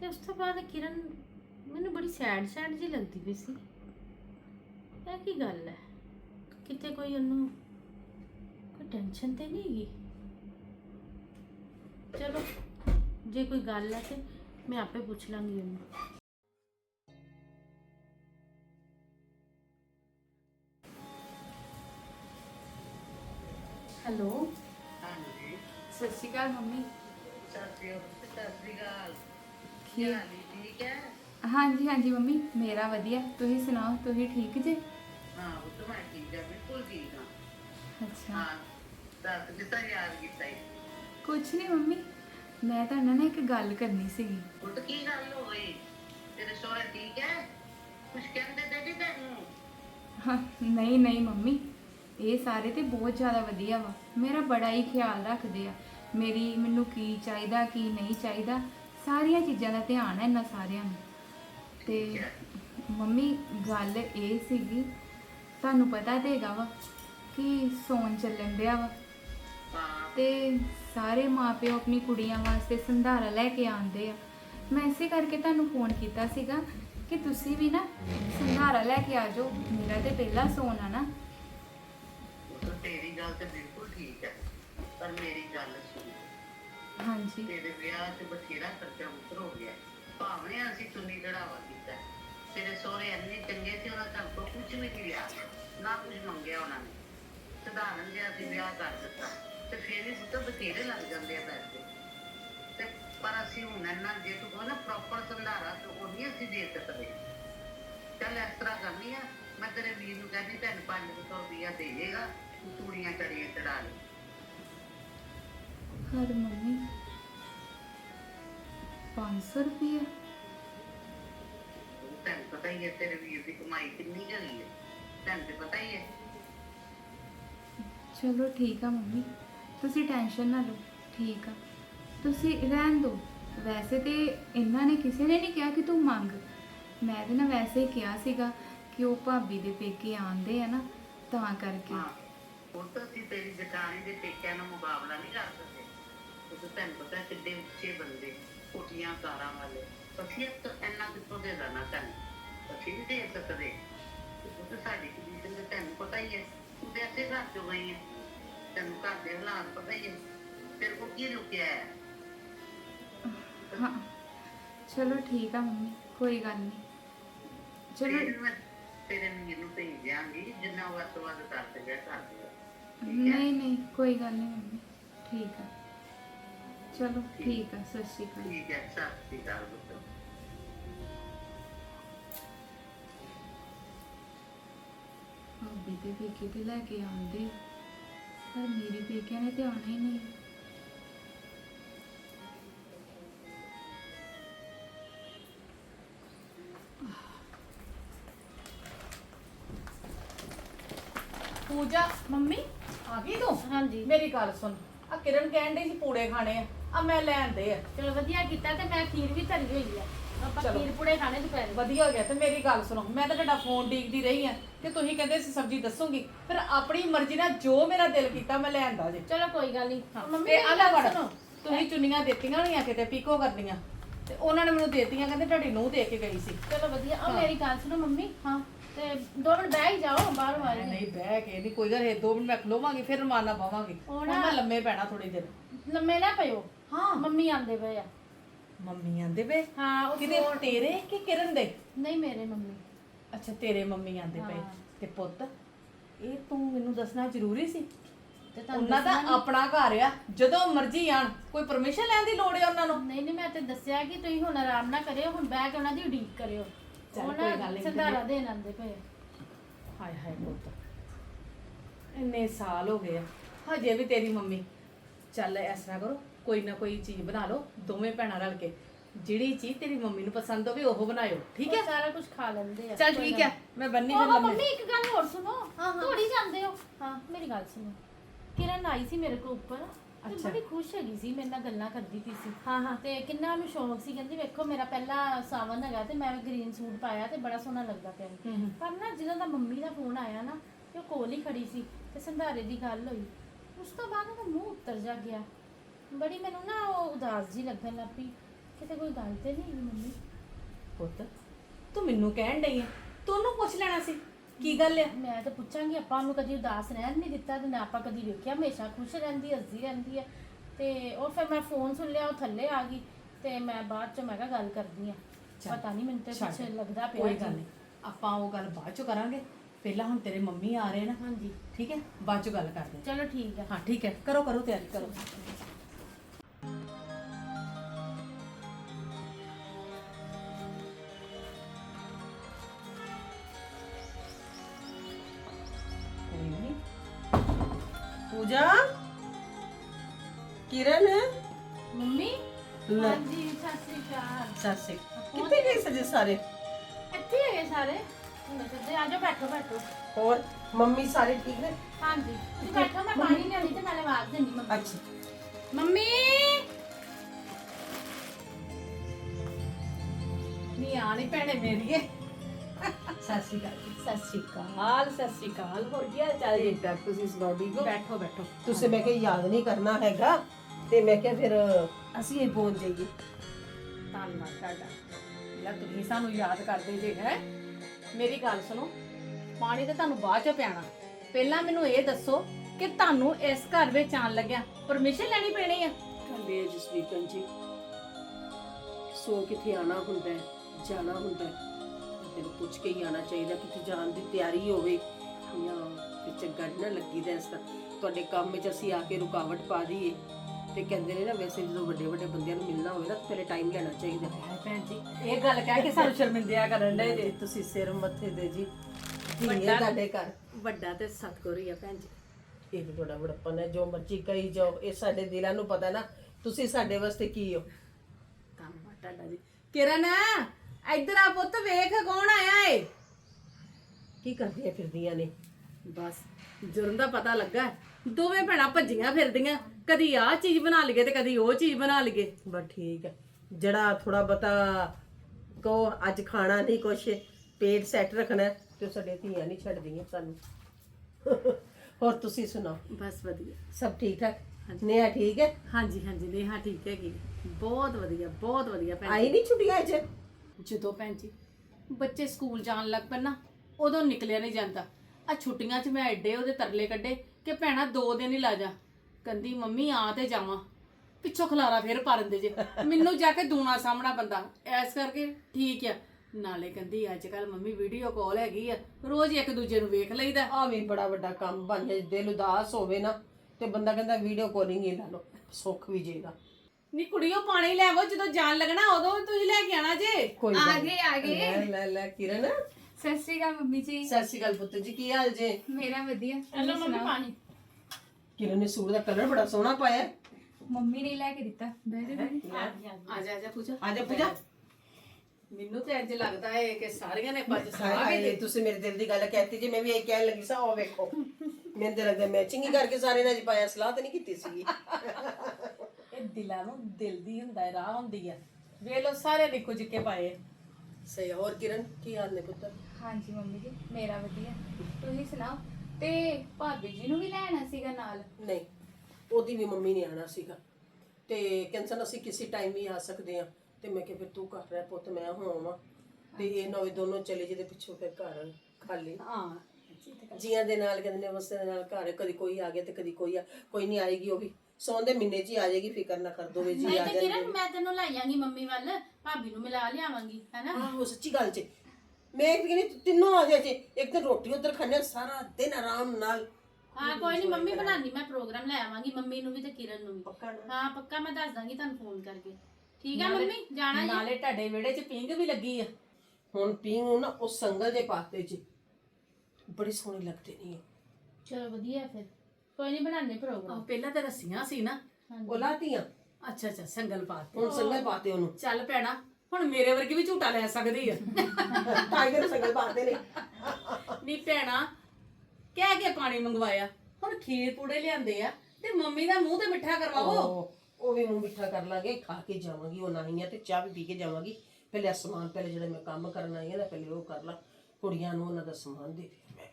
ਤੇ ਉਸ ਤੋਂ ਬਾਅਦ ਕਿਰਨ ਮੈਨੂੰ ਬੜੀ ਸੈਡ ਸੈਡ ਜੀ ਲੱਗਦੀ ਪਈ ਸੀ। ਇਹ ਕੀ ਗੱਲ ਹੈ? ਕਿਤੇ ਕੋਈ ਉਹਨੂੰ ਕੋਈ ਟੈਨਸ਼ਨ ਤੇ ਨਹੀਂ ਹੈਗੀ? ਚਲੋ ਜੇ ਕੋਈ ਗੱਲ ਹੈ ਤੇ ਮੈਂ ਆਪੇ ਪੁੱਛ ਲਾਂਗੀ ਉਹਨੂੰ। ਹੈਲੋ? ਹਾਂਜੀ। ਸਤਿ ਸ਼੍ਰੀ ਅਕਾਲ ਮੰਮੀ। ਸਤਿ ਸ੍ਰੀ ਅਕਾਲ। ਕੀ ਠੀਕ ਹੈ? ਹਾਂਜੀ ਹਾਂਜੀ ਮੰਮੀ ਮੇਰਾ ਵਧੀਆ। ਤੁਸੀਂ ਸੁਣਾਓ ਤੁਸੀਂ ਠੀਕ ਜੇ? ਹਾਂ ਉਹ ਤਾਂ ਮੈਂ ਠੀਕ ਹੈ ਬਿਲਕੁਲ ਠੀਕ ਹਾਂ ਅੱਛਾ। ਹਾਂ ਦੱਸ ਕਿੱਦਾਂ ਯਾਦ ਕੀਤਾ ਈ? ਕੁਛ ਨਹੀਂ ਮੰਮੀ ਮੈਂ ਤੁਹਾਡੇ ਨਾਲ ਨਾ ਇੱਕ ਗੱਲ ਕਰਨੀ ਸੀਗੀ। ਉਹ ਤਾਂ ਕੀ ਗੱਲ ਹੋਈ ਤੇਰੇ ਸੋਹਰੇ ਠੀਕ ਹੈ ਕੁਝ ਕਹਿੰਦੇ ਤੇ ਨਹੀਂ ਤੈਨੂੰ? ਹਾਂ, ਨਹੀਂ ਨਹੀਂ ਮੰਮੀ ਇਹ ਸਾਰੇ ਤੇ ਬਹੁਤ ਜ਼ਿਆਦਾ ਵਧੀਆ ਵਾ। ਮੇਰਾ ਬੜਾ ਹੀ ਖਿਆਲ ਰੱਖਦੇ ਆ। ਮੇਰੀ ਮੈਨੂੰ ਕੀ ਚਾਹੀਦਾ ਕੀ ਨਹੀਂ ਚਾਹੀਦਾ ਸਾਰੀਆਂ ਚੀਜ਼ਾਂ ਦਾ ਧਿਆਨ ਹੈ ਇਹਨਾਂ ਸਾਰਿਆਂ ਨੂੰ। ਤੇ ਮੰਮੀ ਗੱਲ ਇਹ ਸੀਗੀ ਤੁਹਾਨੂੰ ਪਤਾ ਤੇ ਹੈਗਾ ਵਾ ਕਿ ਸੌਣ ਚੱਲਣ ਡਿਆ ਵਾ। ਤੇ ਸਾਰੇ ਮਾਪਿਓ ਆਪਣੀ ਕੁੜੀਆਂ ਵਾਸਤੇ ਸੰਧਾਰਾ ਲੈ ਕੇ ਆਉਂਦੇ ਆ। ਮੈਂ ਇਸੇ ਕਰਕੇ ਤੁਹਾਨੂੰ ਫੋਨ ਕੀਤਾ ਸੀਗਾ ਕਿ ਤੁਸੀਂ ਵੀ ਨਾ ਸੰਧਾਰਾ ਲੈ ਕੇ ਆ ਜਾਓ। ਮੇਰਾ ਤੇ ਪਹਿਲਾ ਸੋਨ ਆ ਨਾ। ਉਹ ਤੇਰੀ ਗੱਲ ਤੇ ਬਿਲਕੁਲ ਠੀਕ ਹੈ ਪਰ ਮੇਰੀ ਗੱਲ ਸੁਣ। ਹਾਂਜੀ। ਤੇਰੇ ਵਿਆਹ ਤੇ ਬਥੇਰਾ ਖਰਚਾ ਉਤਰ ਹੋ ਗਿਆ। ਭਾਵੇਂ ਅਸੀਂ ਚੁੰਨੀ ਚੜਾਵਾ ਕੀਤਾ ਤੇਰੇ ਸੋਹਰੇ ਵੀ ਨਹੀਂ ਲਿਆ ਨਾ ਕੁਝ ਮੰਗਿਆ ਉਹਨਾਂ ਨੇ। ਸਧਾਰਨ ਜਿਹਾ ਅਸੀਂ ਵਿਆਹ ਕਰ ਦਿੱਤਾ। ਤੇ ਫਿਰ ਵੀ ਤਾਂ ਬਥੇਰੇ ਲੱਗ ਜਾਂਦੇ ਆ ਪੈਸੇ। ਤੇ ਪਰ ਅਸੀਂ ਹੁਣ ਇੰਨਾ ਜੇ ਤੂੰ ਕਹੋ ਨਾ ਪ੍ਰੋਪਰ ਸੰਧਾਰਾ, ਤੇ ਉਹ ਨਹੀਂ ਅਸੀਂ ਦੇ ਸਕਦੇ ਚੱਲ ਇਸ ਤਰ੍ਹਾਂ ਕਰਨੀ ਆ। ਮੈਂ ਤੇਰੇ ਵੀਰ ਨੂੰ ਕਹਿੰਦੀ ਤੈਨੂੰ 500 ਰੁਪਇਆ ਦੇ ਦੇਗਾ। ਤੂੰ ਚੂੜੀਆਂ ਚੜੀਆਂ ਚੜਾ ਲੈ। ਹਰ ਮੰਮੀ 500 ਰੁਪਏ ਪਤਾ ਹੀ ਹੈ ਤੇਰੇ ਵੀਰ ਦੀ ਕਮਾਈ ਕਿੰਨੀ ਗਈ ਹੈ। ਤੈਨੂੰ ਤੇ ਪਤਾ ਹੀ ਹੈ। ਚਲੋ ਠੀਕ ਆ ਮੰਮੀ ਤੁਸੀਂ ਟੈਨਸ਼ਨ ਨਾ ਲਓ ਠੀਕ ਆ। ਤੁਸੀਂ ਰਹਿਣ ਦਿਓ ਵੈਸੇ ਤੇ ਇਹਨਾਂ ਨੇ ਕਿਸੇ ਨੇ ਨਹੀਂ ਕਿਹਾ ਕਿ ਤੂੰ ਮੰਗ। ਮੈਂ ਤੇ ਨਾ ਵੈਸੇ ਹੀ ਕਿਹਾ ਸੀਗਾ ਕਿ ਉਹ ਭਾਬੀ ਦੇ ਪੇਕੇ ਆਂਦੇ ਆ ਨਾ ਤਾਂ ਕਰਕੇ। ਹਾਂ ਉਹ ਤਾਂ ਅਸੀਂ ਤੇਰੀ ਜਟਾਣੀ ਦੇ ਪੇਕਿਆਂ ਨਾਲ ਮੁਕਾਬਲਾ ਨਹੀਂ ਕਰ ਸਕਦੇ। ਉਹ ਤਾਂ ਤੈਨੂੰ ਪਤਾ ਕਿੱਡੇ ਉੱਚੇ ਬੰਦੇ ਕੋਠੀਆਂ ਕਾਰਾਂ ਵਾਲੇ। ਅਸੀਂ ਤਾਂ ਇੰਨਾ ਕਿੱਥੋਂ ਦੇ ਦੇਣਾ ਤੈਨੂੰ ਅਸੀਂ ਨਹੀਂ ਦੇ ਸਕਦੇ ਉਹ ਤਾਂ ਸਾਡੀ ਕੰਡੀਸ਼ਨ ਤੇ ਤੈਨੂੰ ਪਤਾ ਹੀ ਹੈ। ਤੂੰ ਤੇ ਇੱਥੇ ਘਰ ਚੋਂ ਗਈ ਹੈ। ਤੈਨੂੰ ਘਰ ਦੇ ਹਾਲਾਤ ਪਤਾ ਹੀ ਹੈ। ਤੇਰੇ ਕੋਲ ਕੀ ਰੁਕਿਆ ਹੈ? ਚਲੋ ਠੀਕ ਆ ਮੰਮੀ ਕੋਈ ਗੱਲ ਨਹੀਂ। ਚਲੋ ਫਿਰ ਤੇਰੇ ਵੀਰ ਨੂੰ ਭੇਜ ਦਿਆਂਗੀ ਜਿੰਨਾ ਵੱਧ ਤੋਂ ਵੱਧ ਕਰ ਸਕਿਆ ਕਰ ਨਹੀਂ ਨਹੀਂ ਕੋਈ ਗੱਲ ਨਹੀਂ ਮੰਮੀ। ਠੀਕ ਆ। ਚਲੋ ਠੀਕ ਆ ਸਤਿ ਸ਼੍ਰੀ ਅਕਾਲ। ਠੀਕ ਹੈ ਸਤਿ ਸ਼੍ਰੀ ਅਕਾਲ। ਭਾਬੀ ਦੇ ਪੇਕੇ ਤੇ ਲੈ ਕੇ ਆਉਂਦੇ। ਪਰ ਮੇਰੇ ਪੇਕਿਆਂ ਨੇ ਤੇ ਆਉਣਾ ਹੀ ਨਹੀਂ। ਪੂਜਾ ਮੰਮੀ ਆ ਗਈ ਤੂੰ? ਹਾਂਜੀ। ਮੇਰੀ ਗੱਲ ਸੁਣ। ਆ ਕਿਰਨ ਕਹਿਣ ਡਈ ਸੀ ਪੂੜੇ ਖਾਣੇ ਆ। ਆ ਮੈਂ ਲੈਣ ਦੇ ਆ। ਚਲੋ ਵਧੀਆ ਕੀਤਾ ਤੇ ਮੈਂ ਖੀਰ ਵੀ ਧਰੀ ਹੋਈ ਆ। ਆਪਾਂ ਚਲੋ। ਖੀਰ ਪੂੜੇ ਖਾਣੇ ਦੁਪਹਿਰੇ। ਵਧੀਆ ਹੋ ਗਿਆ ਤੇ ਮੇਰੀ ਗੱਲ ਸੁਣੋ ਮੈਂ ਤਾਂ ਤੁਹਾਡਾ ਫੋਨ ਡੀਕਦੀ ਰਹੀ ਆ ਕਿ ਤੁਸੀਂ ਕਹਿੰਦੇ ਸੀ ਸਬਜ਼ੀ ਦੱਸੋਗੀ ਫਿਰ ਆਪਣੀ ਮਰਜ਼ੀ ਨਾਲ ਜੋ ਮੇਰਾ ਦਿਲ ਕੀਤਾ ਮੈਂ ਲੈ ਆਂਦਾ ਜੇ। ਚਲੋ ਕੋਈ ਗੱਲ ਨਹੀਂ। ਮੰਮੀ ਤੇ ਮੇਰੀ ਆਲਾ ਗੱਲ ਵੜ। ਸੁਣੋ। ਤੁਸੀਂ ਚੁੰਨੀਆਂ ਦਿੱਤੀਆਂ ਹੋਣੀਆਂ ਕਿਤੇ ਪੀਕੋ ਕਰਨੀਆਂ ਤੇ ਉਹਨਾਂ ਨੇ ਮੈਨੂੰ ਦੇਤੀਆਂ ਕਹਿੰਦੇ ਤੁਹਾਡੀ ਨੂੰ ਦੇ ਕੇ ਗਈ ਸੀ। ਚਲੋ ਵਧੀਆ ਆ ਹਾਂ। ਮੇਰੀ ਗੱਲ ਸੁਣੋ ਮੰਮੀ ਹਾਂ ਤੇ ਦੋ ਮਿੰਟ ਬਹਿ ਹੀ ਜਾਓ ਬਾਹਰੋਂ ਨਹੀਂ ਬਹਿ ਕੇ ਨਹੀਂ ਕੋਈ ਗੱਲ ਇਹ ਦੋ ਮਿੰਟ ਮੈਂ ਖਲੋਵਾਂਗੀ ਫਿਰ ਰਮਾਨਾ ਪਾਵਾਂਗੀ। ਉਹ ਹੁਣ ਨਾ- ਮੈਂ ਲੰਮੇ ਪੈਣਾ ਥੋੜੀ ਦੇਰ। ਲੰਮੇ ਨਾ ਪਇਓ। ਹਾਂ। ਮੰਮੀ ਆਂਦੇ ਪਏ ਆ। ਮੰਮੀ ਆਂਦੇ ਵੇ? ਹਾਂ ਉਹ ਕਿਤੇ ਤੇਰੇ ਕਿ ਕਿਰਨ ਦੇ? ਨਹੀਂ ਮੇਰੇ ਮੰਮੀ। ਅੱਛਾ ਤੇਰੇ ਮੰਮੀ ਆਂਦੇ ਪਏ। ਹਾਂ। ਤੇ ਪੁੱਤ ਇਹ ਤੂੰ ਮੈਨੂੰ ਦੱਸਣਾ ਜ਼ਰੂਰੀ ਸੀ? ਤੇ ਤੁਹਾਨੂੰ ਉਹਨਾਂ ਦਾ ਆਪਣਾ ਘਰ ਆ ਜਦੋਂ ਮਰਜ਼ੀ ਆਣ। ਕੋਈ ਪਰਮਿਸ਼ਨ ਲੈਣ ਦੀ ਲੋੜ ਹੈ ਉਹਨਾਂ ਨੂੰ? ਨਹੀਂ ਨਹੀਂ ਮੈਂ ਤੇ ਦੱਸਿਆ ਕਿ ਤੁਸੀਂ ਹੁਣ ਆਰਾਮ ਨਾ ਕਰਿਓ ਹੁਣ ਬਹਿ ਕੇ ਉਹਨਾਂ ਦੀ ਉਡੀਕ ਕਰਿਓ। ਚੱਲ ਉਹ ਕੋਈ ਨਾ ਗੱਲ ਨੀ, ਸੰਧਾਰਾ ਦੇਣ ਆਂਦੇ ਪਏ ਆ। ਹਾਏ ਹਾਏ ਪੁੱਤ। ਇੰਨੇ ਸਾਲ ਹੋ ਗਏ ਆ। ਹਜੇ ਵੀ ਤੇਰੀ ਮੰਮੀ। ਚੱਲ ਇਸ ਤਰ੍ਹਾਂ ਕਰੋ। ਕੋਈ ਨਾ ਕੋਈ ਚੀਜ਼ ਬਣਾ ਲਓ ਦੋਵੇਂ ਭੈਣਾਂ ਰਲ ਕੇ। ਜਿਹੜੀ ਚੀਜ਼ ਤੇਰੀ ਮੰਮੀ ਨੂੰ ਪਸੰਦ ਹੋਵੇ ਉਹ ਬਣਾਇਓ ਠੀਕ ਹੈ? ਉਹ ਸਾਰਾ ਕੁਝ ਖਾ ਲੈਂਦੇ ਆ ਚੱਲ ਠੀਕ ਹੈ ਮੈਂ ਬੰਨੀ ਉਹ ਫਿਰ ਲੰਮੇ। ਮੰਮੀ ਇੱਕ ਗੱਲ ਹੋਰ ਸੁਣੋ ਹਾਂ, ਹਾਂ। ਥੋੜੀ ਜਾਂਦੇ ਹੋ। ਹਾਂ। ਮੇਰੀ ਗੱਲ ਸੁਣੋ ਕਿਰਨ ਆਈ ਸੀ ਮੇਰੇ ਕੋਲ ਉੱਪਰ ਤੇ ਅੱਛਾ। ਬੜੀ ਖੁਸ਼ ਹੈਗੀ ਸੀ ਮੇਰੇ ਨਾਲ ਗੱਲਾਂ ਕਰਦੀ ਪਈ ਸੀ। ਹਾਂ ਹਾਂ। ਤੇ ਕਿੰਨਾ ਉਹਨੂੰ ਸ਼ੌਂਕ ਸੀ ਕਹਿੰਦੀ ਵੇਖੋ ਮੇਰਾ ਪਹਿਲਾ ਸਾਵਨ ਹੈਗਾ ਤੇ ਮੈਂ ਗ੍ਰੀਨ ਸੂਟ ਪਾਇਆ ਤੇ ਬੜਾ ਸੋਹਣਾ ਲੱਗਦਾ ਪਿਆ। ਸੀ। ਪਰ ਨਾ ਜਦੋਂ ਦਾ ਮੰਮੀ ਦਾ ਫੋਨ ਆਇਆ ਨਾ ਤੇ ਉਹ ਕੋਲ ਹੀ ਖੜੀ ਸੀ ਤੇ ਸੰਧਾਰੇ ਦੀ ਗੱਲ ਹੋਈ। ਉਸ ਤੋਂ ਬਾਅਦ ਉਹਦਾ ਮੂੰਹ ਉੱਤਰ ਜਾ ਗਿਆ। ਬੜੀ ਮੈਨੂੰ ਨਾ ਉਹ ਉਦਾਸ ਜੀ ਲੱਗਣ ਲੱਗ ਪਈ। ਕਿਤੇ ਕੋਈ ਗੱਲ ਤੇ ਨਹੀਂ ਹੈਗੀ ਮੰਮੀ। ਪੁੱਤ ਤੂੰ ਮੈਨੂੰ ਕਹਿਣ ਡਈ ਹੈ ਤੂੰ ਉਹਨੂੰ ਪੁੱਛ ਲੈਣਾ ਸੀ ਕੀ ਗੱਲ ਆ? ਮੈਂ ਤਾਂ ਪੁੱਛਾਂਗੀ ਆਪਾਂ ਨੂੰ ਕਦੀ ਉਦਾਸ ਰਹਿਣ ਨਹੀਂ ਦਿੱਤਾ ਤੇ ਨਾ ਆਪਾਂ ਕਦੀ ਵੇਖਿਆ ਹਮੇਸ਼ਾ ਖੁਸ਼ ਰਹਿੰਦੀ ਹੱਸਦੀ ਰਹਿੰਦੀ ਹੈ ਤੇ ਉਹ ਫਿਰ ਮੈਂ ਫੋਨ ਸੁਣ ਲਿਆ ਉਹ ਥੱਲੇ ਆ ਗਈ ਤੇ ਮੈਂ ਬਾਅਦ ਚ ਮੈਂ ਕਿਹਾ ਗੱਲ ਕਰਦੀ ਆ। ਚੱਲ, ਪਤਾ ਨਹੀਂ ਮੈਨੂੰ ਤੇ ਛੱਡ। ਕੁਛ ਲੱਗਦਾ ਪਿਆ ਕੋਈ। ਗੱਲ ਨਹੀਂ। ਆਪਾਂ ਉਹ ਗੱਲ ਬਾਅਦ ਚ ਕਰਾਂਗੇ। ਪਹਿਲਾਂ ਹੁਣ ਤੇਰੇ ਮੰਮੀ ਆ ਰਹੇ ਨਾ। ਹਾਂਜੀ। ਠੀਕ ਹੈ? ਬਾਅਦ ਚ ਗੱਲ ਕਰਦੇ ਚਲੋ ਠੀਕ ਹੈ ਹਾਂ ਠੀਕ ਹੈ। ਕਰੋ ਕਰੋ ਤਿਆਰੀ ਕਰੋ। ਅਕਾਲ ਸਾਸੇ ਕਿੱਥੇ ਗਏ ਸਜੇ ਸਾਰੇ? ਇੱਥੇ ਹੈਗੇ ਸਾਰੇ। ਹੁਣ ਤੇ ਆ ਜਾਓ ਬੈਠੋ ਬੈਠੋ। ਹੋਰ? ਮੰਮੀ ਸਾਰੇ ਠੀਕ ਨੇ? ਹਾਂਜੀ। ਤੁਸੀਂ ਬੈਠੋ ਮੈਂ ਪਾਣੀ ਲਿਆਉਣੀ ਤੇ ਨਾਲੇ ਆਵਾਜ਼ ਦੇਣੀ ਮੰਮੀ। ਅੱਛਾ। ਮੰਮੀ! ਨੀ ਆ ਨੀ ਭੈਣੇ ਮੇਰੀਏ ਸਤਿ ਸ਼੍ਰੀ ਅਕਾਲ। ਸਤਿ ਸ੍ਰੀ ਹਾਲ ਸਤਿ ਸ਼੍ਰੀ ਅਕਾਲ। ਹੋਰ ਕੀ ਹਾਲ ਚਾਲ ਜੀ? ਠੀਕ ਠਾਕ ਤੁਸੀਂ ਸੁਣਾਓ ਠੀਕ ਹੋ? ਬੈਠੋ ਬੈਠੋ। ਤੁਸੀਂ ਮੈਂ ਕਿਹਾ ਯਾਦ ਨਹੀਂ ਕਰਨਾ ਹੈਗਾ ਤੇ ਮੈਂ ਕਿਹਾ ਫਿਰ ਅਸੀਂ ਇਹ ਪਹੁੰਚ ਜਾਈਏ। ਧੰਨਵਾਦ ਤੁਹਾਡਾ ਲੈ ਤੁਸੀਂ ਸਾਨੂੰ ਯਾਦ ਕਰਦੇ ਜੇ, ਹੈ? ਮੇਰੀ ਗੱਲ ਸੁਣੋ, ਪਾਣੀ ਤਾਂ ਤੁਹਾਨੂੰ ਬਾਅਦ ਚ ਪਿਆਣਾ ਪਹਿਲਾਂ ਮੈਨੂੰ ਇਹ ਦੱਸੋ ਕਿ ਤੁਹਾਨੂੰ ਇਸ ਘਰ ਵਿੱਚ ਆਣ ਲੱਗਿਆ ਪਰਮਿਸ਼ਨ ਲੈਣੀ ਪੈਣੀ ਆ? ਕਹਿੰਦੇ ਜਸਵੀਕਨ ਜੀ, ਸੋ ਕਿਥੇ ਆਣਾ ਹੁੰਦਾ ਹੈ, ਜਾਣਾ ਹੁੰਦਾ ਹੈ ਤੈਨੂੰ ਪੁੱਛ ਕੇ ਹੀ ਆਣਾ ਚਾਹੀਦਾ ਕਿਤੇ ਜਾਣ ਦੀ ਤਿਆਰੀ ਹੋਵੇ ਜਾਂ ਤੇ ਚੰਗਾ ਨਾ ਲੱਗੀ ਦਾ ਇਸ ਤਰ੍ਹਾਂ। ਤੁਹਾਡੇ ਕੰਮ ਵਿੱਚ ਅਸੀਂ ਆ ਕੇ ਰੁਕਾਵਟ ਪਾ ਦਈਏ। ਤੇ ਕਹਿੰਦੇ ਨੇ ਨਾ ਵੈਸੇ ਜਦੋਂ ਵੱਡੇ ਵੱਡੇ ਬੰਦਿਆਂ ਨੂੰ ਮਿਲਣਾ ਹੋਵੇ ਨਾ ਤਾਂ ਪਹਿਲੇ ਟਾਈਮ ਲੈਣਾ ਚਾਹੀਦਾ। ਹਾਏ ਭੈਣ ਜੀ ਇਹ ਗੱਲ ਕਹਿ ਕੇ ਸਾਨੂੰ ਸ਼ਰਮਿੰਦਿਆ ਕਰਨ ਦੇ ਜੇ। ਤੁਸੀਂ ਸਿਰ ਮੱਥੇ ਦੇ ਜੀ ਧੀਏ ਵੱਡਾ- ਤੁਹਾਡੇ ਘਰ। ਵੱਡਾ ਤੇ ਸਤਿਗੁਰੂ ਹੀ ਆ ਭੈਣ ਜੀ। ਇਹ ਵੀ ਤੁਹਾਡਾ ਬੜਪਨ ਹੈ ਜੋ ਮਰਜ਼ੀ ਕਹੀ ਜਾਓ ਇਹ ਸਾਡੇ ਦਿਲਾਂ ਨੂੰ ਪਤਾ ਨਾ ਤੁਸੀਂ ਸਾਡੇ ਵਾਸਤੇ ਕੀ ਹੋ। ਧੰਨਵਾਦ ਤੁਹਾਡਾ ਜੀ। ਕਿਰਨ ਇੱਧਰ ਆ ਪੁੱਤ ਵੇਖ ਕੌਣ ਆਇਆ ਏ? ਕੀ ਕਰਦੀਆਂ ਫਿਰਦੀਆਂ ਨੇ? ਬਸ ਜੁਰਮ ਦਾ ਪਤਾ ਲੱਗਾ। ਹੈ। ਦੋਵੇਂ ਭੈਣਾਂ ਭੱਜੀਆਂ ਫਿਰਦੀਆਂ। ਕਦੀ ਆਹ ਚੀਜ਼ ਬਣਾ ਲਈਏ ਤੇ ਕਦੀ ਉਹ ਚੀਜ਼ ਬਣਾ ਲਈਏ। ਬਸ ਠੀਕ ਹੈ। ਜਿਹੜਾ ਥੋੜਾ ਬਤਾ ਕਹੋ ਅੱਜ ਖਾਣਾ ਨਹੀਂ ਕੁਛ ਪੇਟ ਸੈੱਟ ਰੱਖਣਾ ਹੈ, ਤੇ ਉਹ ਸਾਡੇ ਧੀਆਂ ਨਹੀਂ ਛੱਡਦੀਆਂ ਸਾਨੂੰ। ਹੋਰ ਤੁਸੀਂ ਸੁਣਾਓ? ਬਸ ਵਧੀਆ। ਸਭ ਠੀਕ ਠਾਕ? ਨੇਹਾ ਠੀਕ ਹੈ? ਹਾਂਜੀ ਹਾਂਜੀ ਨੇਹਾ ਠੀਕ ਹੈਗੀ ਬਹੁਤ ਵਧੀਆ ਬਹੁਤ ਵਧੀਆ ਭੈਣ ਆਈ ਨਹੀਂ ਛੁੱਟੀਆਂ 'ਚ ਜਦੋਂ ਭੈਣ ਜੀ ਬੱਚੇ ਸਕੂਲ ਜਾਣ ਲੱਗ ਪਏ ਨਾ ਉਦੋਂ ਨਿਕਲਿਆ ਨਹੀਂ ਜਾਂਦਾ। ਆ ਛੁੱਟੀਆਂ 'ਚ ਮੈਂ ਐਡੇ ਉਹਦੇ ਤਰਲੇ ਕੱਢੇ ਕਿ ਭੈਣਾ ਦੋ ਦਿਨ ਹੀ ਲਾ ਜਾ। ਕਹਿੰਦੀ ਮੰਮੀ ਆ ਤੇ ਜਾਵਾਂ। ਪਿੱਛੋਂ ਖਲਾਰਾ ਫੇਰ ਪਾ ਦਿੰਦੇ ਜੇ। ਮੈਨੂੰ ਜਾ ਕੇ ਦੂਣਾ ਸਾਹਮਣਾ ਬੰਦਾ। ਐਸ ਕਰਕੇ ਠੀਕ ਆ। ਨਾਲੇ ਕਹਿੰਦੀ ਅੱਜ ਕੱਲ ਮੰਮੀ ਵੀਡੀਓ ਕਾਲ ਹੈਗੀ ਆ। ਰੋਜ਼ ਇੱਕ ਦੂਜੇ ਨੂੰ ਵੇਖ ਲਈਦਾ। ਆ ਵੀ ਬੜਾ ਵੱਡਾ ਕੰਮ ਬਣ ਗਿਆ। ਜੇ ਦਿਲ ਉਦਾਸ ਹੋਵੇ ਨਾ ਤੇ ਬੰਦਾ ਕਹਿੰਦਾ ਵੀਡੀਓ ਕਾਲਿੰਗ ਹੀ ਲਾ ਲਓ। ਸੁੱਖ ਵੀ ਜੇਗਾ ਨੀ ਕੁੜੀਓ ਪਾਣੀ ਲੈ ਆਵੋ। ਜਦੋਂ ਜਾਣ ਲੱਗਣਾ ਉਦੋਂ ਤੁਸੀਂ ਲੈ ਕੇ ਆਣਾ ਜੇ। ਕੋਈ ਆ ਗੱਲ ਗਏ ਆ ਗਏ। ਲੈ ਲੈ ਲੈ ਕਿਰਨ। ਸਤਿ ਸ੍ਰੀ ਅਕਾਲ ਮੰਮੀ ਜੀ। ਸਤਿ ਸ਼੍ਰੀ ਅਕਾਲ ਪੁੱਤ ਜੀ ਕੀ ਹਾਲ ਜੇ? ਮੇਰਾ ਵਧੀਆ ਹੈਲੋ ਮੰਮੀ ਪਾਣੀ। ਕਿਰਨ ਨੇ ਸੂਟ ਦਾ ਕਲਰ ਬੜਾ ਸੋਹਣਾ ਪਾਇਆ। ਹੈ। ਮੰਮੀ ਨੇ ਲੈ ਕੇ ਦਿੱਤਾ। ਬਹਿ ਜਾ ਬਹਿ ਜਾ। ਆ ਜਾ ਆ ਜਾ ਪੂਜਾ। ਆ ਜਾ ਪੂਜਾ। ਮੈਨੂੰ ਤੇ ਇੰਜ ਲੱਗਦਾ ਹੈ ਕਿ ਸਾਰੀਆਂ ਨੇ ਪੱਜ ਸਾਹ ਹਾਏ ਤੁਸੀਂ ਮੇਰੇ ਦਿਲ ਦੀ ਗੱਲ ਕਹਿਤੀ ਜੀ ਮੈਂ ਵੀ ਇਹ ਕਹਿਣ ਲੱਗੀ ਸਾਂ ਉਹ ਵੇਖੋ। ਮੈਨੂੰ ਤੇ ਲੱਗਦਾ ਮੈਚਿੰਗ ਹੀ ਕਰਕੇ ਸਾਰੇ ਨੇ ਅੱਜ ਪਾਇਆ ਸਲਾਹ ਤਾਂ ਨਹੀਂ ਕੀਤੀ ਸੀਗੀ। ਇਹ ਦਿਲਾਂ ਨੂੰ ਦਿਲ ਦੀ ਹੁੰਦਾ ਹੈ, ਰਾਹ ਹੁੰਦੀ ਹੈ ਵੇਖ ਲੋ ਸਾਰੇ ਨਿੱਕੋ ਜਿੱਕੇ ਪਾਏ। ਸਹੀ। ਹੋਰ ਕਿਰਨ ਕੀ ਹਾਲ ਨੇ ਪੁੱਤਰ ਹਾਂਜੀ ਮੰਮੀ ਜੀ ਮੇਰਾ ਵਧੀਆ। ਤੁਸੀਂ ਸੁਣਾਓ? ਤੇ ਭਾਬੀ ਜੀ ਨੂੰ ਵੀ ਲੈਣਾ ਸੀਗਾ ਨਾਲ? ਨਹੀਂ ਉਹਦੀ ਵੀ ਮੰਮੀ ਨੇ ਆਣਾ ਸੀਗਾ। ਤੇ ਸਨ ਅਸੀਂ ਕਿਸੇ ਟਾਈਮ ਵੀ ਆ ਸਕਦੇ ਆ ਤੇ ਮੈਂ ਕਿਹਾ ਫਿਰ ਤੂੰ ਕਰ ਰਿਹਾ ਪੁੱਤ ਮੈਂ ਹੋਵਾਂ ਤੇ ਇਹ ਨਵੇਂ ਦੋਨੋਂ ਚਲੇ ਜਿਹਦੇ ਪਿੱਛੋਂ ਫਿਰ ਘਰ ਖਾਲੀ। ਹਾਂ। ਜੀਆਂ ਦੇ ਨਾਲ ਕਹਿੰਦੇ ਨੇ ਵਸੇ ਦੇ ਨਾਲ ਘਰ ਕਦੀ ਕੋਈ ਆ ਗਿਆ ਤੇ ਕਦੀ ਕੋਈ ਆ ਕੋਈ ਨਹੀਂ ਆਏਗੀ ਉਹ ਵੀ। ਸੌਣ ਦੇ ਮਹੀਨੇ 'ਚ ਹੀ ਆ ਜਾਏਗੀ ਫਿਕਰ ਨਾ ਕਰ ਦੋਵੇ ਜੀ ਆ ਤੇ ਜਾਣਗੇ। ਕਿਰਨ ਮੈਂ ਤੈਨੂੰ ਲੈ ਜਾਵਾਂਗੀ ਮੰਮੀ ਵੱਲ। ਭਾਬੀ ਨੂੰ ਮਿਲਾ ਲਿਆਵਾਂਗੀ ਹੈਨਾ ਆਹੋ ਸੱਚੀ ਗੱਲ 'ਚ ਮੈਂ ਵੀ ਕਹਿੰਦੀ ਤਿੰਨੋਂ ਆ ਜਾਏ ਜੇ ਇੱਕ ਦਿਨ ਰੋਟੀ ਉੱਧਰ ਖਾਣੇ ਸਾਰਾ ਦਿਨ ਆਰਾਮ ਨਾਲ। ਹਾਂ ਕੋਈ ਨਹੀਂ ਮੰਮੀ ਬਣਾਉਂਦੀ ਮੈਂ ਪ੍ਰੋਗਰਾਮ ਲੈ ਆਵਾਂਗੀ ਮੰਮੀ ਨੂੰ ਵੀ ਤੇ ਕਿਰਨ ਨੂੰ ਵੀ। ਪੱਕਾ ਨਾ? ਹਾਂ ਪੱਕਾ ਮੈਂ ਦੱਸ ਦਾਂਗੀ ਤੁਹਾਨੂੰ ਫੋਨ ਕਰਕੇ। ਠੀਕ ਹੈ ਮੰਮੀ ਜਾਣਾ ਜੀ? ਨਾਲੇ ਤੁਹਾਡੇ ਵਿਹੜੇ 'ਚ ਪਿੰਗ ਵੀ ਲੱਗੀ ਆ। ਹੁਣ ਪੀਂਗ ਨੂੰ ਉਹ ਸੰਗਲ ਦੇ ਪਾਤੇ 'ਚ ਬੜੀ ਸੋਹਣੀ ਲੱਗਦੇ ਨਹੀਂ ਉਹ। ਚਲੋ ਵਧੀਆ ਫਿਰ। ਕੋਈ ਨਹੀਂ ਆਹ, ਪ੍ਰੋਗਰਾਮ। ਪਹਿਲਾਂ ਤੇ ਰੱਸੀਆਂ ਸੀ ਨਾ ਉਹ ਲਾਤੀਆਂ। ਅੱਛਾ ਅੱਛਾ ਸੰਗਲ ਪਾਤੇ ਹੁਣ ਸੰਗਲ ਪਾਤੇ ਉਹਨੂੰ। ਚੱਲ ਪੈਣਾ। ਹੁਣ ਮੇਰੇ ਵਰਗੀ ਵੀ ਝੂਟਾ ਲੈ ਸਕਦੀ ਆ। ਟਾਈਗਰ ਸੰਗਲ ਪਾਤੇ ਨੇ। ਨੀ ਭੈਣਾ ਕਹਿ ਕੇ ਪਾਣੀ ਮੰਗਵਾਇਆ। ਹੁਣ ਖੀਰ ਪੂੜੇ ਲਿਆਂਦੇ ਆ ਤੇ ਮੰਮੀ ਦਾ ਮੂੰਹ ਤੇ ਮਿੱਠਾ ਕਰਵਾਓ। ਉਹ ਉਹ ਵੀ ਮੂੰਹ ਮਿੱਠਾ ਕਰ ਲਾਂਗੇ ਖਾ ਕੇ ਜਾਵਾਂਗੀ ਉਹ ਨਹੀਂ ਆ ਤੇ ਚਾਹ ਵੀ ਪੀ ਕੇ ਜਾਵਾਂਗੀ। ਪਹਿਲੇ ਆਹ ਸਮਾਨ ਪਹਿਲੇ ਜਿਹੜੇ ਮੈਂ ਕੰਮ ਕਰਨ ਆਈ ਆ ਨਾ ਪਹਿਲੇ ਉਹ ਕਰ ਲਾ। ਕੁੜੀਆਂ ਨੂੰ ਉਹਨਾਂ ਦਾ ਸਮਾਨ ਦੇ ਦੇ ਮੈਂ।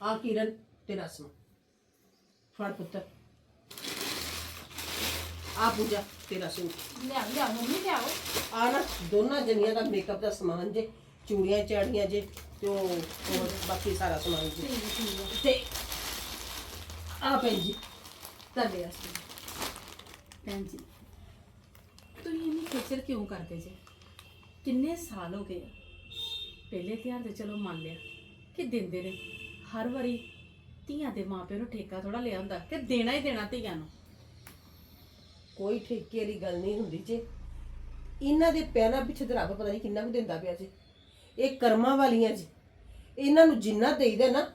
ਆ ਕਿਰਨ ਤੇਰਾ ਸਮਾਨ। ਫੜ ਪੁੱਤਰ। ਆ ਪੂਜਾ ਤੇਰਾ ਸੂਟ। ਲਿਆਓ ਲਿਆਓ ਮੰਮੀ ਲਿਆਓ। ਆ ਨਾ ਦੋਨਾਂ ਜਣੀਆਂ ਦਾ ਮੇਕਅਪ ਦਾ ਸਮਾਨ ਜੇ ਚੂੜੀਆਂ ਚਾੜੀਆਂ ਜੇ ਤੇ ਉਹ ਹੋਰ ਬਾਕੀ ਸਾਰਾ ਸਮਾਨ ਜੇ। ਠੀਕ ਹੈ, ਠੀਕ ਹੈ। ਤੇ ਆ ਭੈਣ ਜੀ। ਤੁਹਾਡੇ ਵਾਸਤੇ। ਭੈਣ ਜੀ ਤੁਸੀਂ ਇੰਨੀ ਖੇਚਲ ਕਿਉਂ ਕਰਦੇ ਜੇ? ਕਿੰਨੇ ਸਾਲ ਹੋ ਗਏ ਆ? ਪਹਿਲੇ ਤਿਉਹਾਰ ਤੇ ਚਲੋ ਮੰਨ ਲਿਆ ਕਿ ਦਿੰਦੇ ਨੇ। ਹਰ ਵਾਰੀ ਧੀਆਂ ਦੇ ਮਾਪਿਆਂ ਨੂੰ ਠੇਕਾ ਥੋੜਾ ਲਿਆ ਹੁੰਦਾ ਕਿ ਦੇਣਾ ਹੀ ਦੇਣਾ ਧੀਆਂ ਨੂੰ। ਕੋਈ ਠੇਕੇ ਵਾਲੀ ਗੱਲ ਨਹੀਂ ਹੁੰਦੀ ਜੇ। ਇਹਨਾਂ ਦੇ ਪੈਰਾਂ ਪਿੱਛੇ ਤੇ ਰੱਬ ਪਤਾ ਨਹੀਂ ਕਿੰਨਾ ਕੁ ਦਿੰਦਾ ਪਿਆ ਜੇ। ਇਹ ਕਰਮਾਂ ਵਾਲੀਆਂ ਜੀ। ਇਹਨਾਂ ਨੂੰ ਜਿੰਨਾ ਦੇਈਦਾ ਨਾ,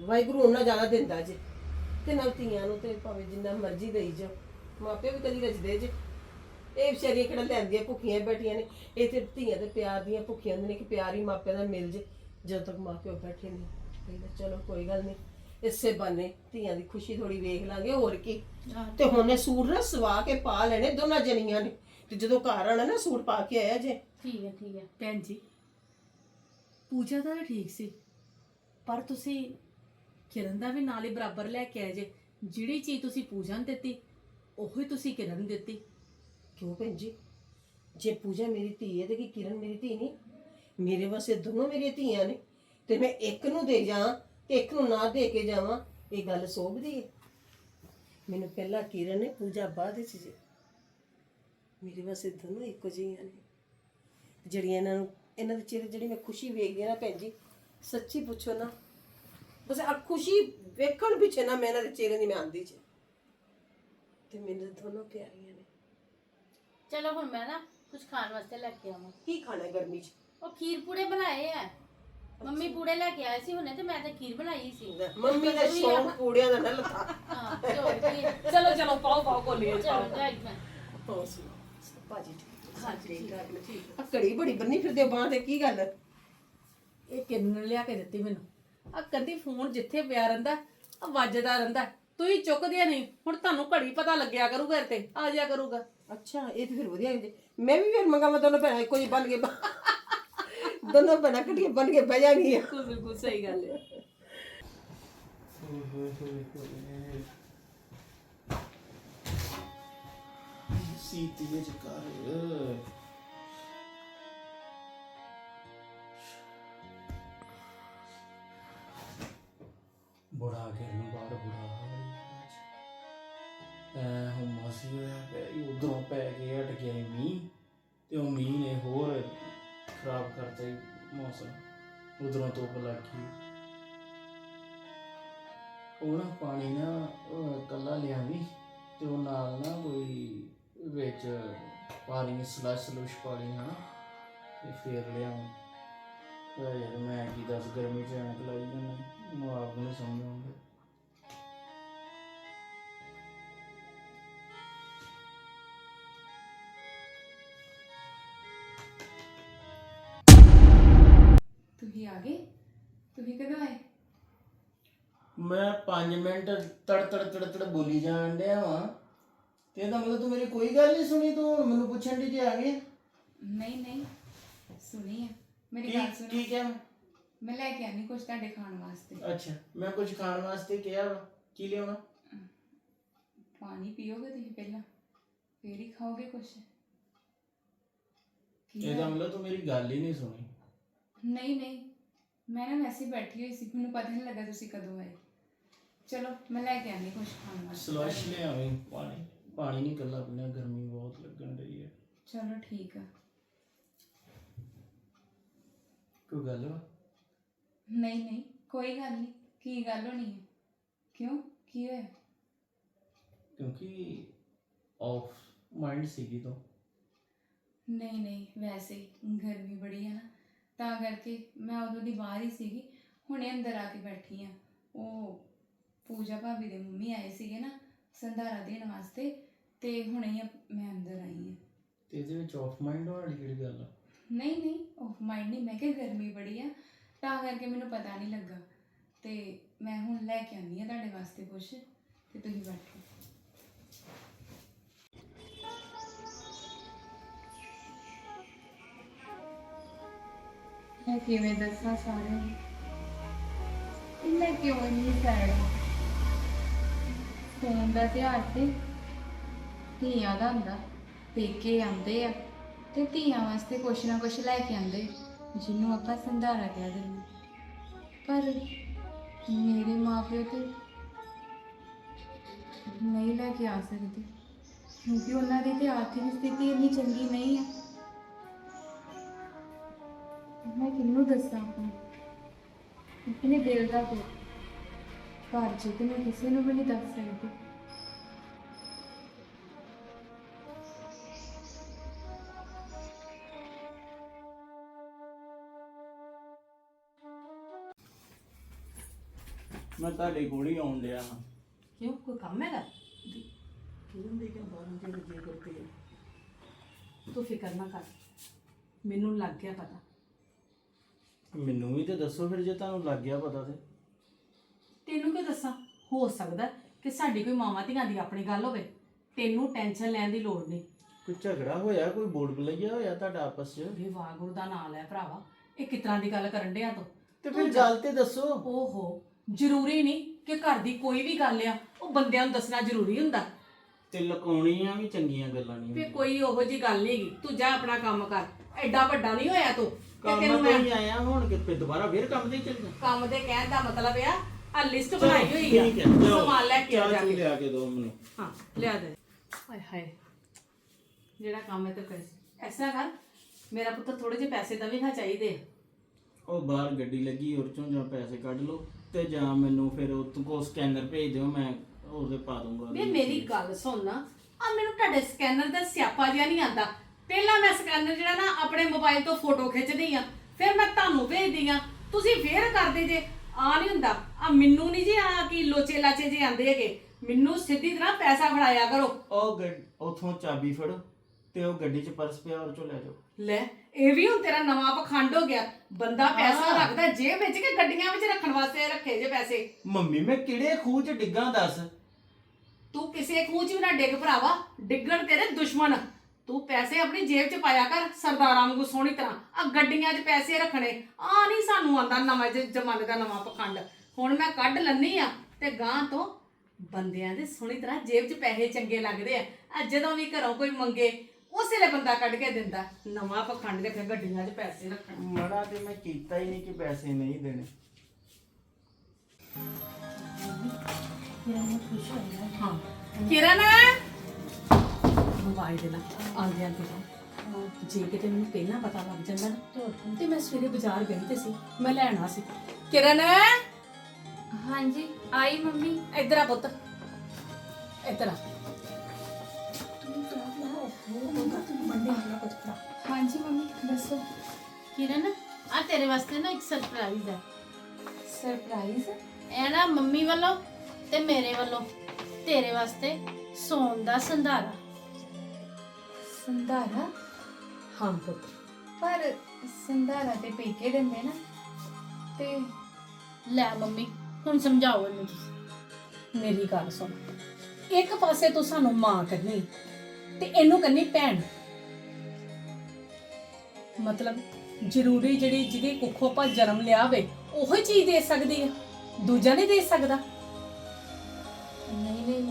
ਵਾਹਿਗੁਰੂ ਉਹਨਾਂ ਜ਼ਿਆਦਾ ਦਿੰਦਾ ਜੇ। ਤੇ ਨਾਲ ਧੀਆਂ ਨੂੰ ਤੇ ਭਾਵੇਂ ਜਿੰਨਾ ਮਰਜ਼ੀ ਦੇਈ ਜਾ ਮਾਪੇ ਵੀ ਕਦੀ ਰਜਦੇ ਜੇ। ਇਹ ਵਿਚਾਰੀਆਂ ਕਿਹੜਾ ਲੈਂਦੀਆਂ ਭੁੱਖੀਆਂ ਬੈਠੀਆਂ ਨੇ। ਇਹ ਤੇ ਧੀਆਂ ਦੇ ਪਿਆਰ ਦੀਆਂ ਭੁੱਖੀਆਂ ਹੁੰਦੀਆਂ ਨੇ ਕਿ ਪਿਆਰ ਹੀ ਮਾਪਿਆਂ ਦਾ ਮਿਲ ਜੇ, ਜਦੋਂ ਤੱਕ ਮਾਪਿਓ ਬੈਠੇ ਨੇ। ਕਹਿੰਦਾ ਚਲੋ ਕੋਈ ਗੱਲ ਨਹੀਂ। ਇਸੇ ਬਾਨੇ ਧੀਆਂ ਦੀ ਖੁਸ਼ੀ ਥੋੜੀ ਵੇਖ ਲਾਂਗੇ ਹੋਰ ਕੀ। ਤੇ ਹੁਣ ਇਹ ਸੂਟ ਨਾ ਸਵਾ ਕੇ ਪਾ ਲੈਣੇ ਦੋਨਾਂ ਜਣੀਆਂ ਨੇ। ਤੇ ਜਦੋਂ ਘਰ ਆਣਾ ਨਾ ਸੂਟ ਪਾ ਕੇ ਆਇਆ ਜੇ। ਠੀਕ ਹੈ ਠੀਕ ਹੈ। ਭੈਣ ਜੀ ਪੂਜਾ ਦਾ ਤਾਂ ਠੀਕ ਸੀ ਪਰ ਤੁਸੀਂ ਕਿਰਨ ਦਾ ਵੀ ਨਾਲ ਹੀ ਬਰਾਬਰ ਲੈ ਕੇ ਆਏ ਜੇ। ਜਿਹੜੀ ਚੀਜ਼ ਤੁਸੀਂ ਪੂਜਾ ਨੂੰ ਦਿੱਤੀ ਉਹੀ ਤੁਸੀਂ ਕਿਰਨ ਨੂੰ ਦਿੱਤੀ। ਕਿਉਂ ਭੈਣ ਜੀ? ਜੇ ਪੂਜਾ ਮੇਰੀ ਧੀ ਹੈ ਤੇ ਕੀ ਕਿਰਨ ਮੇਰੀ ਧੀ ਨਹੀਂ? ਮੇਰੇ ਵਾਸਤੇ ਦੋਨੋਂ ਮੇਰੀਆਂ ਧੀਆਂ ਨੇ। ਤੇ ਮੈਂ ਇੱਕ ਨੂੰ ਦੇ ਜਾ ਇੱਕ ਨੂੰ ਨਾ ਦੇ ਕੇ ਜਾਵਾਂ ਇਹ ਗੱਲ ਸੋਭਦੀ ਹੈ ਮੈਨੂੰ ਪਹਿਲਾਂ ਕਿਰਨ ਨੇ ਪੂਜਾ ਬਾਅਦ ਵਿੱਚ ਜੇ। ਮੇਰੇ ਵਾਸਤੇ ਦੋਨੋਂ ਇੱਕੋ ਜਿਹੀਆਂ ਨੇ। ਜਿਹੜੀਆਂ ਇਹਨਾਂ ਨੂੰ ਇਹਨਾਂ ਦੇ ਚਿਹਰੇ ਜਿਹੜੀ ਮੈਂ ਖੁਸ਼ੀ ਵੇਖਦੀ ਹਾਂ ਨਾ ਭੈਣ ਜੀ ਸੱਚੀ ਪੁੱਛੋ ਨਾ। ਬਸ ਆ ਖੁਸ਼ੀ ਵੇਖਣ ਪਿੱਛੇ ਨਾ ਮੈਂ ਇਹਨਾਂ ਦੇ ਚਿਹਰੇ ਦੀ ਮੈਂ ਆਂਦੀ ਚ ਤੇ ਮੈਨੂੰ ਦੋਨੋਂ ਪਿਆਰੀਆਂ ਨੇ। ਚਲੋ ਹੁਣ ਮੈਂ ਨਾ ਕੁਝ ਖਾਣ ਵਾਸਤੇ ਲੈ ਕੇ ਆਵਾਂ। ਕੀ ਖਾਣਾ ਗਰਮੀ 'ਚ? ਉਹ ਖੀਰ ਪੂੜੇ ਬਣਾਏ ਆ। ਮੰਮੀ ਪੂੜੇ ਲੈ ਕੇ ਆਏ ਸੀ ਹੁਣੇ ਤੇ ਮੈਂ ਤਾਂ ਖੀਰ ਬਣਾਈ ਸੀ। ਮੰਮੀ ਦਾ ਸ਼ੌਂਕ ਪੂੜਿਆਂ ਦਾ ਨਾ ਲੱਥਾ ਹਾਂ ਹੈ। ਚਲੋ ਚਲੋ ਪਾਓ ਪਾਓ ਕੋਲੀ ਚਲੋ ਜਾਈ ਮੈਂ। ਹੋਰ ਸੁਣਾਓ ਭਾਜੀ ਠੀਕ ਠੀਕ ਹੈ ਠੀਕ ਆ। ਘੜੀ ਬੜੀ ਬੰਨੀ ਫਿਰਦੇ ਬਾਹ ਤੇ ਕੀ ਗੱਲ? ਇਹ ਕਿਰਨ ਨੇ ਲਿਆ ਕੇ ਦਿੱਤੀ ਮੈਨੂੰ। ਆ ਕਦੀ ਫੋਨ ਜਿੱਥੇ ਪਿਆ ਰਹਿੰਦਾ ਆ ਵੱਜਦਾ ਰਹਿੰਦਾ। ਤੁਸੀਂ ਚੁੱਕਦੇ ਨਹੀਂ। ਹੁਣ ਤੁਹਾਨੂੰ ਘੜੀ ਪਤਾ ਲੱਗਿਆ ਕਰੂਗਾ ਇਹ ਤੇ ਆ ਜਾ ਕਰੂਗਾ। ਅੱਛਾ ਇਹ ਤੇ ਫਿਰ ਵਧੀਆ ਜੀ ਮੈਂ ਵੀ ਫਿਰ ਮੰਗਾਵਾਂ ਦੋਨੋਂ ਭੈਣਾਂ ਇੱਕੋ ਜਿਹੀ ਬਣ ਕੇ ਦੋਨੋਂ ਭੈਣਾਂ ਇਕੱਠੀਆਂ ਬਣ ਕੇ ਬਹਿ ਜਾਣਗੀਆਂ। ਬਿਲਕੁਲ ਬਿਲਕੁਲ ਸਹੀ ਗੱਲ ਹੈ। ਸੀਤੀ ਵਿੱਚ ਕਰ ਬੜਾ ਕੇ ਨੂੰ ਬਾਹਰ ਬੁਰਾ ਹਾਲ ਐ ਹੁਮਾ ਸੀ ਹੋਇਆ ਪਿਆ ਉਧਰੋਂ ਪੈ ਕੇ ਹਟ ਗਿਆ ਮੀਂਹ ਤੇ ਉਹ ਮੀਂਹ ਨੇ ਹੋਰ ਖਰਾਬ ਕਰਤਾ ਈ ਮੌਸਮ। ਉਧਰੋਂ ਧੁੱਪ ਲੱਗ ਉਹ ਨਾ ਪਾਣੀ ਨਾ ਉਹ ਕੱਲਾ ਲਿਆਵੀਂ ਤੇ ਉਹ ਨਾਲ ਨਾ ਕੋਈ ਵਿੱਚ ਪਾਣੀ ਸਲਸ਼ ਸਲੂਸ਼ ਪਾਣੀ ਹਨਾ ਤੇ ਫੇਰ ਲਿਆਵਾਂ ਤੇ ਯਾਰ ਮੈਂ ਕੀ ਦੱਸ, ਗਰਮੀ ਚ ਐਨਕ ਲਾਈ ਜਾਂਦਾ, ਮੈਨੂੰ ਆਪ ਨੂੰ ਸਮਝ ਆਉਂਦਾ। ਤੁਸੀਂ ਆ ਗਏ? ਤੁਸੀਂ ਕਦੋਂ ਆਏ? ਮੈਂ 5 ਮਿੰਟ ਤੜ ਤੜ ਤੜ ਤੜ ਬੋਲੀ ਜਾਣ ਡਿਆ ਵਾਂ। ਤੇ ਇਹਦਾ ਮਤਲਬ ਤੂੰ ਮੇਰੀ ਕੋਈ ਗੱਲ ਨਹੀਂ ਸੁਣੀ ਤੂੰ ਹੁਣ ਮੈਨੂੰ ਪੁੱਛਣ ਦੀ ਜੇ ਆ ਗਈ ਨਹੀਂ ਨਹੀਂ ਸੁਣੀ ਹੈ ਮੇਰੀ ਕੀ ਗੱਲ ਕੀ ਸੁਣੋ ਕਿਹਾ? ਮੈਂ? ਮੈਂ ਲੈ ਕੇ ਆਨੀ ਕੁਝ ਤੁਹਾਡੇ ਖਾਣ ਵਾਸਤੇ। ਅੱਛਾ ਮੈਂ ਕੁਝ ਖਾਣ ਵਾਸਤੇ ਕਿਹਾ ਵਾ। ਕੀ ਲਿਆਉਣਾ? ਪਾਣੀ ਪੀਓਗੇ ਤੁਸੀਂ ਪਹਿਲਾਂ? ਫੇਰ ਹੀ ਖਾਓਗੇ ਕੁਝ ਇਹਦਾ ਮਤਲਬ ਤੂੰ ਮੇਰੀ ਗੱਲ ਹੀ ਨਹੀਂ ਸੁਣੀ। ਨਹੀਂ ਨਹੀਂ। ਮੈਂ ਨਾ ਵੈਸੇ ਹੀ ਬੈਠੀ ਹੋਈ ਸੀ ਮੈਨੂੰ ਪਤਾ ਨਹੀਂ ਲੱਗਾ ਤੁਸੀਂ ਕਦੋਂ ਆਏ। ਚਲੋ ਮੈਂ ਲੈ ਕੇ ਆਨੀ ਕੁਝ ਖਾਣ ਵਾਸਤੇ। ਸਲਸ਼ ਲਿਆਵੇਂ ਪਾਣੀ ਪਾਣੀ ਨਹੀਂ ਕੱਲਾ ਪੀਣਾ ਗਰਮੀ ਬਹੁਤ ਲੱਗਣ ਰਹੀ ਹੈ। ਚਲੋ ਠੀਕ ਆ। ਕੋਈ ਗੱਲ ਵਾ? ਨਹੀਂ ਨਹੀਂ ਕੋਈ ਗੱਲ ਨਹੀਂ। ਕੀ ਗੱਲ ਹੋਣੀ ਹੈ? ਕਿਉਂ? ਕੀ ਹੋਇਆ? ਕਿਉਂਕਿ ਆਫ ਮਾਈਂਡ ਸੀਗੀ ਤੂੰ। ਨਹੀਂ ਨਹੀਂ ਵੈਸੇ ਹੀ ਗਰਮੀ ਬੜੀ ਹੈ ਨਾ। ਤਾਂ ਕਰਕੇ ਮੈਂ ਉਦੋਂ ਦੀ ਬਾਹਰ ਹੀ ਸੀਗੀ ਹੁਣੇ ਅੰਦਰ ਆ ਕੇ ਬੈਠੀ ਆ। ਉਹ ਪੂਜਾ ਭਾਬੀ ਦੇ ਮੰਮੀ ਆਏ ਸੀਗੇ ਨਾ ਸੰਧਾਰਾ ਦੇਣ ਵਾਸਤੇ ਤੇ ਹੁਣੇ ਹੀ ਮੈਂ ਅੰਦਰ ਆਈ ਤੇ ਇਹਦੇ ਵਿੱਚ ਆਫ ਮਾਈਂਡ ਵਾਲੀ ਕਿਹੜੀ ਗੱਲ ਆ? ਨਹੀਂ ਨਹੀਂ ਆਫ ਮਾਈਂਡ ਨਹੀਂ ਮੈਂ ਕਿਹਾ ਗਰਮੀ ਬੜੀ ਆ ਤਾਂ ਕਰਕੇ ਮੈਨੂੰ ਪਤਾ ਨਹੀਂ ਲੱਗਾ। ਤੇ ਮੈਂ ਹੁਣ ਲੈ ਕੇ ਆਉਂਦੀ ਆ ਤੁਹਾਡੇ ਵਾਸਤੇ ਕੁਛ ਤੇ ਤੁਸੀਂ ਬੈਠੋ। ਮੈਂ ਕਿਵੇਂ ਦੱਸਾਂ ਸਾਰਿਆਂ ਨੂੰ? ਇੰਨਾ ਕਿਉਂ ਨਹੀਂ ਸੈਡ ਫੋਨ ਦਾ ਤਿਉਹਾਰ ਤੇ ਧੀਆਂ ਦਾ ਹੁੰਦਾ, ਪੇਕੇ ਆਉਂਦੇ ਆ ਤੇ ਧੀਆਂ ਵਾਸਤੇ ਕੁਛ ਨਾ ਕੁਛ ਲੈ ਕੇ ਆਉਂਦੇ, ਜਿਹਨੂੰ ਆਪਾਂ ਸੰਧਾਰਾ ਕਹਿ ਦਿੰਦੇ। ਪਰ ਮੇਰੇ ਮਾਪਿਓ ਤੇ ਨਹੀਂ ਲੈ ਕੇ ਆ ਸਕਦੇ, ਕਿਉਂਕਿ ਉਹਨਾਂ ਦੀ ਤੇ ਆਰਥਿਕ ਸਥਿਤੀ ਇੰਨੀ ਚੰਗੀ ਨਹੀਂ ਹੈ ਮੈਂ ਕਿਹਨੂੰ ਦੱਸਾਂ ਆਪਣੀ? ਆਪਣੇ ਦਿਲ ਦਾ ਤੇ ਘਰ ਚ ਤੇ ਮੈਂ ਕਿਸੇ ਨੂੰ ਵੀ ਨਹੀਂ ਦੱਸ ਸਕਦੀ। ਮੈਂ ਤੁਹਾਡੇ ਕੋਲ ਹੀ ਆਉਣ ਡਿਆ ਹਾਂ। ਕਿਉਂ? ਕੋਈ ਕੰਮ ਹੈਗਾ? ਕਿਉਂ ਦੇ ਕੇ ਬਾਹਰ ਦੇ ਜੇ ਕਰਦੇ ਆ? ਤੂੰ ਫਿਕਰ ਨਾ ਕਰ। ਮੈਨੂੰ ਲੱਗ ਗਿਆ ਪਤਾ। ਮੈਨੂੰ ਵੀ ਤੇ ਦੱਸੋ ਫਿਰ ਜੇ ਤੁਹਾਨੂੰ ਲੱਗ ਗਿਆ ਪਤਾ ਤੇ। ਤੈਨੂੰ ਕੀ ਦੱਸਾਂ? ਹੋ ਸਕਦਾ ਕਿ ਸਾਡੀ ਕੋਈ ਮਾਵਾਂ ਧੀਆਂ ਦੀ ਆਪਣੀ ਗੱਲ ਹੋਵੇ। ਤੈਨੂੰ ਟੈਨਸ਼ਨ ਲੈਣ ਦੀ ਲੋੜ ਨਹੀਂ। ਕੋਈ ਝਗੜਾ ਹੋਇਆ ਕੋਈ ਬੋਲ ਬਲਈਆ ਹੋਇਆ ਤੁਹਾਡਾ ਆਪਸ 'ਚ? ਵੀ ਵਾਗੁਰ ਦਾ ਨਾਂ ਲੈ ਭਰਾਵਾ। ਇਹ ਕਿਸ ਤਰ੍ਹਾਂ ਦੀ ਗੱਲ ਕਰਨ ਡਿਆ ਤੂੰ? ਤੇ ਫਿਰ ਗੱਲ ਤੇ ਦੱਸੋ। ਓਹੋ ਜ਼ਰੂਰੀ ਨਹੀਂ ਕਿ ਘਰ ਦੀ ਕੋਈ ਵੀ ਗੱਲ ਆ ਉਹ ਬੰਦਿਆਂ ਨੂੰ ਦੱਸਣਾ ਜ਼ਰੂਰੀ ਹੁੰਦਾ। ਤੇ ਲਕਾਉਣੀਆਂ ਵੀ ਚੰਗੀਆਂ ਗੱਲਾਂ ਨਹੀਂ ਵੀ ਹੁੰਦੀਆਂ। ਕੋਈ ਉਹੋ ਜੀ ਗੱਲ ਨਹੀਂਗੀ ਤੂੰ ਜਾ ਆਪਣਾ ਕੰਮ ਕਰ। ਐਡਾ ਵੱਡਾ ਨਹੀਂ ਹੋਇਆ ਤੂੰ? ਤੇ ਕੰਮ ਤੈਨੂੰ ਤੇ ਮੈਂ ਹੀ ਆਇਆ ਹੁਣ ਕਿ ਫਿਰ ਦੁਬਾਰਾ ਫੇਰ ਕੰਮ ਤੇ ਹੀ ਚੱਲ ਜਾ ਕੰਮ ਦੇ ਕਹਿਣ ਦਾ ਮਤਲਬ ਆ ਆ ਲਿਸਟ ਬਣਾਈ ਹੋਈ ਆ। ਠੀਕ ਹੈ ਜਾਓ। ਸਮਾਨ ਲੈ ਕੇ ਆ ਚਾਹ ਜਾ ਚੂਹ ਕੇ। ਲਿਆ ਕੇ ਦੋ ਮੈਨੂੰ। ਹਾਂ ਲਿਆ ਦੇ। ਹਾਏ ਹਾਏ ਜਿਹੜਾ ਕੰਮ ਹੈ ਤੇ ਕਰ ਐਸਾ ਕਰ ਮੇਰਾ ਪੁੱਤ ਥੋੜੇ ਜਿਹੇ ਪੈਸੇ ਤਾਂ ਵੀ ਨਾ ਚਾਹੀਦੇ ਆ। ਉਹ ਬਾਹਰ ਗੱਡੀ ਲੱਗੀ ਉਹ ਚੋਂ ਜਾਂ ਪੈਸੇ ਕੱਢ ਲਓ ਤੇ ਜਾਂ ਮੈਨੂੰ ਫਿਰ ਉਹ ਤੋਂ ਕੋ ਸਕੈਨਰ ਭੇਜ ਦਿਓ ਮੈਂ ਉਹਦੇ ਪਾ ਦੂੰਗਾ। ਵੀ ਮੇਰੀ ਗੱਲ ਸੁਣ ਨਾ ਆ ਮੈਨੂੰ ਤੁਹਾਡੇ ਸਕੈਨਰ ਦਾ ਸਿਆਪਾ ਜਿਹਾ ਨਹੀਂ ਆਂਦਾ ਪਹਿਲਾਂ ਮੈਂ ਸਕੈਨਰ ਜਿਹੜਾ ਨਾ ਆਪਣੇ ਮੋਬਾਈਲ ਤੋਂ ਫੋਟੋ ਖਿੱਚਦੀ ਆ ਫਿਰ ਮੈਂ ਤੁਹਾਨੂੰ ਭੇਜਦੀ ਆ ਤੁਸੀਂ ਫੇਰ ਕਰਦੇ ਜੇ ਆ ਨਹੀਂ ਹੁੰਦਾ। ਆ ਮੈਨੂੰ ਨਹੀਂ ਜੀ ਆ ਕੀ ਲੋਚੇ ਲਾਚੇ ਜੇ ਆਂਦੇ ਹੈਗੇ। ਮੈਨੂੰ ਸਿੱਧੀ ਤਰ੍ਹਾਂ ਪੈਸਾ ਫੜਾਇਆ ਕਰੋ। ਉਹ ਗੱਡ ਉਥੋਂ ਚਾਬੀ ਫੜੋ ਤੇ ਉਹ ਗੱਡੀ 'ਚ ਪਰਸ ਪਿਆ ਉਹ ਚੋਂ ਲੈ ਜਾਓ। ਲੈ ਇਹ ਵੀ ਹੁਣ ਤੇਰਾ ਨਵਾਂ ਪਖੰਡ ਹੋ ਗਿਆ। ਬੰਦਾ ਪੈਸਾ ਹਾਂ। ਰੱਖਦਾ ਜੇਬ ਵਿੱਚ ਕਿ ਗੱਡੀਆਂ ਵਿੱਚ ਰੱਖਣ ਵਾਸਤੇ ਰੱਖੇ ਜੇ ਪੈਸੇ? ਮੰਮੀ ਮੈਂ ਕਿਹੜੇ ਖੂਹ 'ਚ ਡਿੱਗਾਂ ਦੱਸ? ਤੂੰ ਕਿਸੇ ਖੂਹ 'ਚ ਵੀ ਨਾ ਡਿੱਗ ਭਰਾਵਾ। ਡਿੱਗਣ ਤੇਰੇ ਦੁਸ਼ਮਣ। ਤੂੰ ਪੈਸੇ ਆਪਣੀ ਜੇਬ 'ਚ ਪਾਇਆ ਕਰ ਸਰਦਾਰਾਂ ਵਾਂਗੂ ਸੋਹਣੀ ਤਰ੍ਹਾਂ। ਆ ਗੱਡੀਆਂ 'ਚ ਪੈਸੇ ਰੱਖਣੇ ਆ ਨਹੀਂ ਸਾਨੂੰ ਆਂਦਾ ਨਵਾਂ ਜ਼ਮਾਨੇ ਦਾ ਨਵਾਂ ਪਖੰਡ। ਹੁਣ ਮੈਂ ਕੱਢ ਲੰਨੀ ਆ ਤੇ ਗਾਂ ਤੋਂ ਬੰਦਿਆਂ ਦੇ ਸੋਹਣੀ ਤਰ੍ਹਾਂ ਜੇਬ 'ਚ ਪੈਸੇ ਚੰਗੇ ਲੱਗਦੇ ਆ। ਆ ਜਦੋਂ ਵੀ ਘਰੋਂ ਕੋਈ ਮੰਗੇ ਉਸੇ ਵੇਲੇ ਬੰਦਾ ਕੱਢ ਕੇ ਦਿੰਦਾ। ਨਵਾਂ ਪਖੰਡ ਰੱਖੇ ਗੱਡੀਆਂ 'ਚ ਪੈਸੇ ਰੱਖਣ। ਮੜਾ ਤੇ ਮੈਂ ਕੀਤਾ ਹੀ ਨਹੀਂ ਕਿ ਪੈਸੇ ਨਹੀਂ ਦੇਣੇ। ਹਾਂ। ਕਿਰਨ! ਮੋਬਾਈਲ ਦੇ ਨਾਲ ਆਂਦੇ ਆਂਦੇ ਜੇ ਕਿਤੇ ਮੈਨੂੰ ਪਹਿਲਾਂ ਪਤਾ ਲੱਗ ਜਾਂਦਾ ਨਾ ਤੇ ਮੈਂ ਸਵੇਰੇ ਬਾਜ਼ਾਰ ਗਈ ਤੇ ਸੀ ਮੈਂ ਲੈਣਾ ਸੀ। ਕਿਰਨ! ਹਾਂਜੀ ਆਈ ਮੰਮੀ। ਇੱਧਰ ਆ ਪੁੱਤ। ਇੱਧਰ ਆ। ਹਾਂਜੀ ਮੰਮੀ ਦੱਸੋ। ਕਿਰਨ ਆ ਤੇਰੇ ਵਾਸਤੇ ਨਾ ਇੱਕ ਸਰਪ੍ਰਾਈਜ਼ ਹੈ ਸਰਪ੍ਰਾਈਜ਼ ਇਹ ਨਾ ਮੰਮੀ ਵੱਲੋਂ ਤੇ ਮੇਰੇ ਵੱਲੋਂ ਤੇਰੇ ਵਾਸਤੇ ਸੋਨ ਦਾ ਸੰਧਾਰਾ। ਸੰਧਾਰਾ? ਹਾਂ ਪੁੱਤ। ਪਰ ਸੰਧਾਰਾ ਤੇ ਪੀਕੇ ਦਿੰਦੇ ਨਾ ਤੇ ਲੈ ਮੰਮੀ ਹੁਣ ਸਮਝਾਓ ਇਹਨੂੰ ਤੁਸੀਂ। ਮੇਰੀ ਗੱਲ ਸੁਣ। ਇੱਕ ਪਾਸੇ ਤੂੰ ਸਾਨੂੰ ਮਾਂ ਕਰਨੀ ਤੇ ਇਹਨੂੰ ਕਰਨੀ ਭੈਣ। ਮਤਲਬ ਜ਼ਰੂਰੀ ਜਿਹੜੀ ਜਿਹਦੀ ਕੁੱਖੋਂ ਆਪਾਂ ਜਨਮ ਲਿਆ ਵੇ ਉਹੋ ਹੀ ਚੀਜ਼ ਦੇ ਸਕਦੀ ਹੈ ਦੂਜਾ ਨਹੀਂ ਦੇ ਸਕਦਾ। ਨਹੀਂ ਨਹੀਂ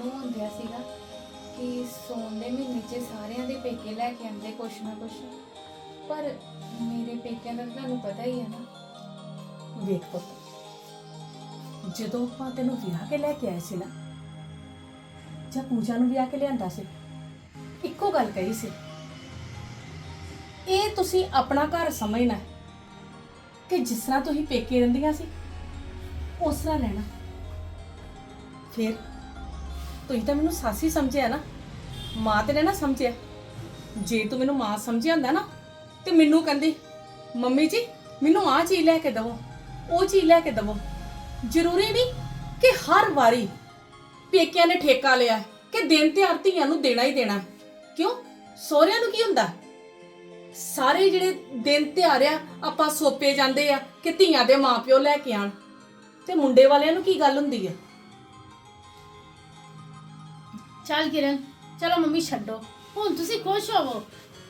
ਨੂੰ ਹੁੰਦਿਆ ਸੀਗਾ ਕਿ ਸੌਣ ਦੇ ਮਹੀਨੇ 'ਚ ਸਾਰਿਆਂ ਦੇ ਪੇਕੇ ਲੈ ਕੇ ਆਉਂਦੇ ਕੁਛ ਨਾ ਕੁਛ। ਪਰ ਮੇਰੇ ਪੇਕਿਆਂ ਦਾ ਤਾਂ ਤੁਹਾਨੂੰ ਪਤਾ ਹੀ ਹੈ ਨਾ। ਵੇਖ ਪੁੱਤ, ਜਦੋਂ ਆਪਾਂ ਤੈਨੂੰ ਵਿਆਹ ਕੇ ਲੈ ਕੇ ਆਏ ਸੀ ਨਾ, ਜਾਂ ਪੂਜਾ ਨੂੰ ਵਿਆਹ ਕੇ ਲਿਆਂਦਾ ਸੀ, ਇੱਕੋ ਗੱਲ ਕਹੀ ਸੀ। ਇਹ ਤੁਸੀਂ ਆਪਣਾ ਘਰ ਸਮਝਣਾ ਹੈ ਕਿ ਜਿਸ ਤਰ੍ਹਾਂ ਤੁਸੀਂ ਪੇਕੇ ਰਹਿੰਦੀਆਂ ਸੀ, ਉਸ ਤਰ੍ਹਾਂ ਰਹਿਣਾ। ਫਿਰ ਤੁਸੀਂ ਤਾਂ ਮੈਨੂੰ ਸੱਸ ਹੀ ਸਮਝਿਆ ਨਾ। ਮਾਂ ਤੇ ਨੇ ਨਾ ਸਮਝਿਆ। ਜੇ ਤੂੰ ਮੈਨੂੰ ਮਾਂ ਸਮਝਿਆ ਹੁੰਦਾ ਨਾ, ਤੇ ਮੈਨੂੰ ਕਹਿੰਦੀ, ਮੰਮੀ ਜੀ, ਮੈਨੂੰ ਆਹ ਚੀਜ਼ ਲੈ ਕੇ ਦਵੋ, ਉਹ ਚੀਜ਼ ਲੈ ਕੇ ਦਵੋ। ਜ਼ਰੂਰੀ ਨਹੀਂ ਕਿ ਹਰ ਵਾਰੀ ਪੇਕਿਆਂ ਨੇ ਠੇਕਾ ਲਿਆ ਕਿ ਦਿਨ ਤਿਉਹਾਰ ਧੀਆਂ ਨੂੰ ਦੇਣਾ ਹੀ ਦੇਣਾ। ਕਿਉਂ? ਸਹੁਰਿਆਂ ਨੂੰ ਕੀ ਹੁੰਦਾ? ਸਾਰੇ ਜਿਹੜੇ ਦਿਨ ਤਿਉਹਾਰ ਆ, ਆਪਾਂ ਸੋਪੇ ਜਾਂਦੇ ਆ ਕਿ ਧੀਆਂ ਦੇ ਮਾਪਿਓ ਲੈ ਕੇ ਆਣ ਤੇ ਮੁੰਡੇ ਵਾਲਿਆਂ ਨੂੰ ਕੀ ਗੱਲ ਹੁੰਦੀ ਹੈ ਚੱਲ ਕਿਰਨ ਚਲੋ ਮੰਮੀ ਛੱਡੋ। ਹੁਣ ਤੁਸੀਂ ਖੁਸ਼ ਹੋਵੋ।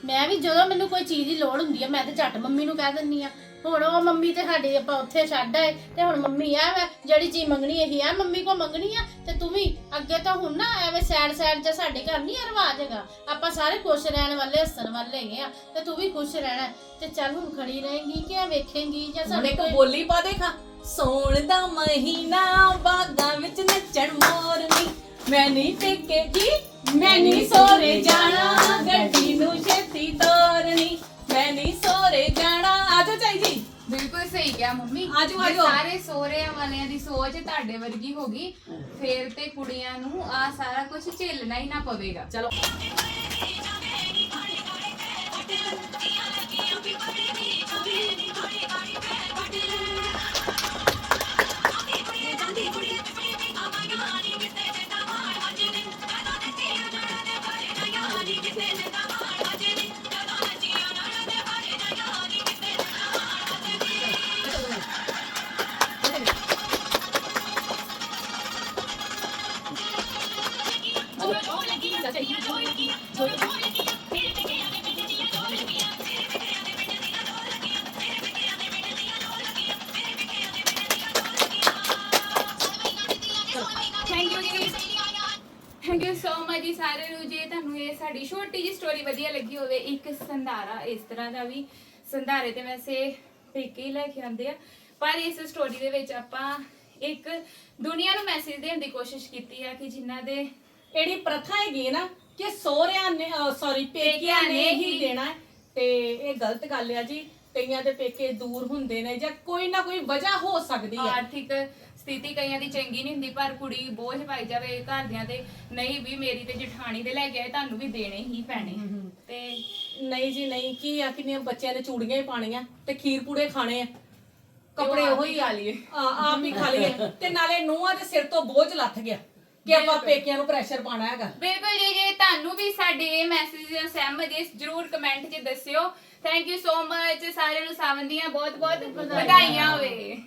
ਮੈਂ ਵੀ ਜਦੋਂ ਮੈਨੂੰ ਕੋਈ ਚੀਜ਼ ਦੀ ਲੋੜ ਹੁੰਦੀ ਆ ਮੈਂ ਤੇ ਝੱਟ ਮੰਮੀ ਨੂੰ ਕਹਿ ਦਿੰਨੀ ਆ। ਹੁਣ ਉਹ ਮੰਮੀ ਤੇ ਸਾਡੀ ਆਪਾਂ ਉੱਥੇ ਛੱਡ ਆਏ ਤੇ ਹੁਣ ਮੰਮੀ ਆ ਵਾ ਜਿਹੜੀ ਚੀਜ਼ ਮੰਗਣੀ ਇਹੀ ਆ ਮੰਮੀ ਕੋ ਮੰਗਣੀ ਆ ਤੇ ਤੂੰ ਵੀ ਅੱਗੇ ਤਾਂ ਹੁਣ ਨਾ ਐਵੇਂ ਸੈਡ ਸੈਡ ਚ ਸਾਡੇ ਘਰ ਨਹੀਂ ਰਿਵਾਜ ਹੈਗਾ। ਆਪਾਂ ਸਾਰੇ ਖੁਸ਼ ਰਹਿਣ ਵਾਲੇ ਹੱਸਣ ਵਾਲੇ ਹੈਗੇ ਆ ਤੇ ਤੂੰ ਵੀ ਖੁਸ਼ ਰਹਿਣਾ। ਤੇ ਚੱਲ ਹੁਣ ਖੜੀ ਰਹੇਂਗੀ ਕਿ ਵੇਖੇਂਗੀ ਜਾਂ ਸਾਡੇ ਕੋਈ ਬੋਲੀ ਪਾ ਦੇਖਾਂ। ਸੋਣ ਦਾ ਮਹੀਨਾ ਬਾਗਾਂ ਵਿੱਚ ਨੱਚਣ ਮੋਰਨੀ। ਮੈਂ ਨਹੀਂ ਟੇਕੇ ਜੀ ਮੈਂ ਨਹੀਂ ਸੋਰੇ ਜਾਣਾ ਗੱਡੀ ਨੂੰ ਛੇਤੀ ਤੋਰਨੀ। ਮੈਂ ਨਹੀਂ ਸੋਰੇ ਜਾਣਾ। ਆਜੋ ਚਾਈ ਜੀ। ਬਿਲਕੁਲ ਸਹੀ ਕਿਹਾ ਮੰਮੀ। ਆਜੋ, ਜੇ ਆਜੋ। ਸਾਰੇ ਸੋਹਰਿਆਂ ਵਾਲਿਆਂ ਦੀ ਸੋਚ ਤੁਹਾਡੇ ਵਰਗੀ ਹੋਗੀ ਫੇਰ ਤੇ ਕੁੜੀਆਂ ਨੂੰ ਆ ਸਾਰਾ ਕੁਝ ਝੇਲਣਾ ਹੀ ਨਾ ਪਵੇਗਾ। ਚਲੋ। ਸਾਡੀ ਛੋਟੀ ਜੀ ਸਟੋਰੀ ਵਧੀਆ ਲੱਗੀ ਹੋਵੇ ਇੱਕ ਸੰਧਾਰਾ ਇਸ ਤਰ੍ਹਾਂ ਦਾ ਵੀ। ਸੰਧਾਰੇ ਤੇ ਵੈਸੇ ਪੇਕੇ ਹੀ ਲੈ ਕੇ ਆਉਂਦੇ ਆ ਪਰ ਇਸ ਸਟੋਰੀ ਦੇ ਵਿੱਚ ਆਪਾਂ ਇੱਕ ਦੁਨੀਆ ਨੂੰ ਮੈਸੇਜ ਦੇਣ ਦੀ ਕੋਸ਼ਿਸ਼ ਕੀਤੀ ਆ ਕਿ ਜਿਨ੍ਹਾਂ ਦੇ ਇਹੜੀ ਪ੍ਰਥਾ ਹੈਗੀ ਹੈ ਨਾ ਕਿ ਸੋਹਰਿਆਂ ਨੇ ਸੌਰੀ ਪੇਕਿਆਂ ਨੇ ਹੀ ਦੇਣਾ ਹੈ। ਤੇ ਇਹ ਗਲਤ ਗੱਲ ਆ ਜੀ। ਕਈਆਂ ਦੇ ਪੇਕੇ ਦੂਰ ਹੁੰਦੇ ਨੇ ਜਾਂ ਕੋਈ ਨਾ ਕੋਈ ਵਜ੍ਹਾ ਹੋ ਸਕਦੀ ਹੈ। ਆਰਥਿਕ ਸਥਿਤੀ ਕਈਆਂ ਦੀ ਚੰਗੀ ਨਹੀਂ ਹੁੰਦੀ ਪਰ ਕੁੜੀ ਬੋਝ ਪਾਈ ਜਾਵੇ ਘਰਦਿਆਂ ਤੇ ਨਹੀਂ ਵੀ ਮੇਰੀ ਤੇ ਜਠਾਣੀ ਦੇ ਲੈ ਕੇ ਆਏ ਤੁਹਾਨੂੰ ਵੀ ਦੇਣੇ ਹੀ ਪੈਣੇ। ਤੇ ਨਹੀਂ ਜੀ ਨਹੀਂ ਕੀ ਆ ਕਿੰਨੀਆਂ ਬੱਚਿਆਂ ਨੇ ਚੂੜੀਆਂ ਹੀ ਪਾਣੀਆਂ ਤੇ ਖੀਰ ਪੂੜੇ ਖਾਣੇ ਆ। ਕੱਪੜੇ ਉਹ ਆਪ ਉਹੀ ਹੀ ਖਾ ਲਈਏ। ਆ ਆਪ ਹੀ ਖਾ ਲਈਏ। ਤੇ ਨਾਲੇ ਨੂੰਹਾਂ ਦੇ ਸਿਰ ਤੋਂ ਬੋਝ ਲੱਥ ਗਿਆ ਕਿ ਆਪਾਂ ਪੇਕਿਆਂ ਨੂੰ ਪ੍ਰੈਸ਼ਰ ਪਾਣਾ ਹੈਗਾ। ਬਿਲਕੁਲ ਜੀ ਜੇ ਤੁਹਾਨੂੰ ਵੀ ਸਾਡੇ ਇਹ ਮੈਸੇਜ ਨਾਲ ਸਹਿਮਤ ਜੇ ਜਰੂਰ ਕਮੈਂਟ 'ਚ ਦੱਸਿਓ। ਥੈਂਕ ਯੂ ਸੋ ਮਚ ਸਾਰਿਆਂ ਨੂੰ ਸਾਵਨ ਦੀਆਂ ਬਹੁਤ ਬਹੁਤ ਵਧਾਈਆਂ ਹੋਵੇ।